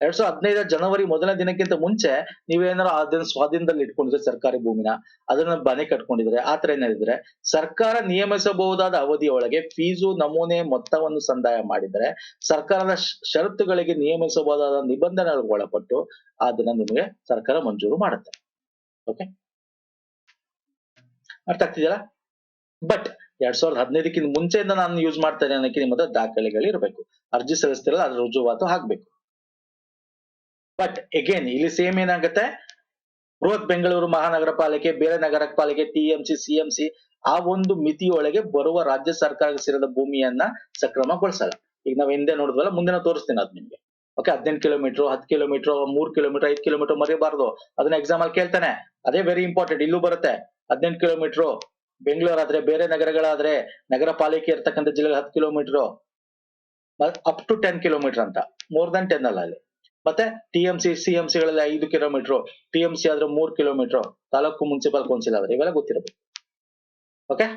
ಎರಡ್ ಸಾವಿರದ ಹದಿನೈದರ ಜನವರಿ ಮೊದಲನೇ ದಿನಕ್ಕಿಂತ ಮುಂಚೆ ನೀವೇನಾರು ಅದನ್ನ ಸ್ವಾಧೀನದಲ್ಲಿ ಇಟ್ಕೊಂಡಿದ್ರೆ ಸರ್ಕಾರಿ ಭೂಮಿನ, ಅದನ್ನ ಬನೆ ಕಟ್ಕೊಂಡಿದ್ರೆ ಆತರ ಏನಾದ್ರೆ ಸರ್ಕಾರ ನಿಯಮಿಸಬಹುದಾದ ಅವಧಿಯೊಳಗೆ ಫೀಸು ನಮೂನೆ ಮೊತ್ತವನ್ನು ಸಂದಾಯ ಮಾಡಿದ್ರೆ ಸರ್ಕಾರದ ಷರತ್ತುಗಳಿಗೆ ನಿಯಮಿಸಬಹುದಾದ ನಿಬಂಧನೆಗಳು ಒಳಪಟ್ಟು ಅದನ್ನ ನಿಮಗೆ ಸರ್ಕಾರ ಮಂಜೂರು ಮಾಡುತ್ತೆ. ಓಕೆ ಅರ್ಥ ಆಗ್ತಿದೆಯಲ್ಲ? ಬಟ್ ಎರಡ್ ಸಾವಿರದ ಹದಿನೈದಕ್ಕಿಂತ ಮುಂಚೆಯಿಂದ ನಾನು ಯೂಸ್ ಮಾಡ್ತೇನೆ ಅನ್ನೋಕೆ ನಿಮ್ಮ ಹತ್ರ ದಾಖಲೆಗಳು ಇರಬೇಕು. ಅರ್ಜಿ ಸಲ್ಲಿಸ್ತಿರಲ್ಲ ಅದ್ರ ರುಜುವಾತು ಹಾಕ್ಬೇಕು ಬಟ್ ಎಗೇನ್ ಇಲ್ಲಿ ಸೇಮ್ ಏನಾಗುತ್ತೆ? ಬೃಹತ್ ಬೆಂಗಳೂರು ಮಹಾನಗರ ಪಾಲಿಕೆ, ಬೇರೆ ನಗರ ಪಾಲಿಕೆ ಟಿಎಂಸಿ ಸಿಎಂಸಿ ಆ ಒಂದು ಮಿತಿಯೊಳಗೆ ಬರುವ ರಾಜ್ಯ ಸರ್ಕಾರ ಸೇರಿದ ಭೂಮಿಯನ್ನ ಸಕ್ರಮಗೊಳಿಸಲ್ಲ. ಈಗ ನಾವ್ ಹಿಂದೆ ನೋಡಿದ್ವಲ್ಲ, ಮುಂದಿನ ತೋರಿಸ್ತೀನಿ ಅದ್ ನಿಮ್ಗೆ. ಓಕೆ ಹದಿನೆಂಟು ಕಿಲೋಮೀಟರ್ ಹತ್ತು ಕಿಲೋಮೀಟರ್ ಮೂರ್ ಕಿಲೋಮೀಟರ್ ಐದು ಕಿಲೋಮೀಟರ್ ಮರಿಬಾರ್ದು. ಅದನ್ನ ಎಕ್ಸಾಮ್ ಅಲ್ಲಿ ಕೇಳ್ತಾನೆ. ಅದೇ ವೆರಿ ಇಂಪಾರ್ಟೆಂಟ್ ಇಲ್ಲೂ ಬರುತ್ತೆ. ಹದಿನೆಂಟು ಕಿಲೋಮೀಟರ್ ಬೆಂಗಳೂರು ಆದ್ರೆ ಬೇರೆ ನಗರಗಳಾದ್ರೆ, ನಗರ ಪಾಲಿಕೆ ಇರ್ತಕ್ಕಂಥ ಜಿಲ್ಲೆಗೆ ಹತ್ತು kilometre up to ten kilometre ಅಂತ. ಮೋರ್ ದನ್ ಟೆನ್ ಅಲ್ಲ ಅಲ್ಲಿ. ಮತ್ತೆ T M C C M ಸಿಗಳಲ್ಲಿ ಐದು ಕಿಲೋಮೀಟರ್ ಟಿ ಎಂ ಸಿ ಆದ್ರೆ ಮೂರು ಕಿಲೋಮೀಟರ್ ತಾಲೂಕು ಮುನ್ಸಿಪಲ್ ಕೌನ್ಸಿಲ್ ಆದ್ರೆ ಇವೆಲ್ಲ ಗೊತ್ತಿರಬೇಕು. ಓಕೆ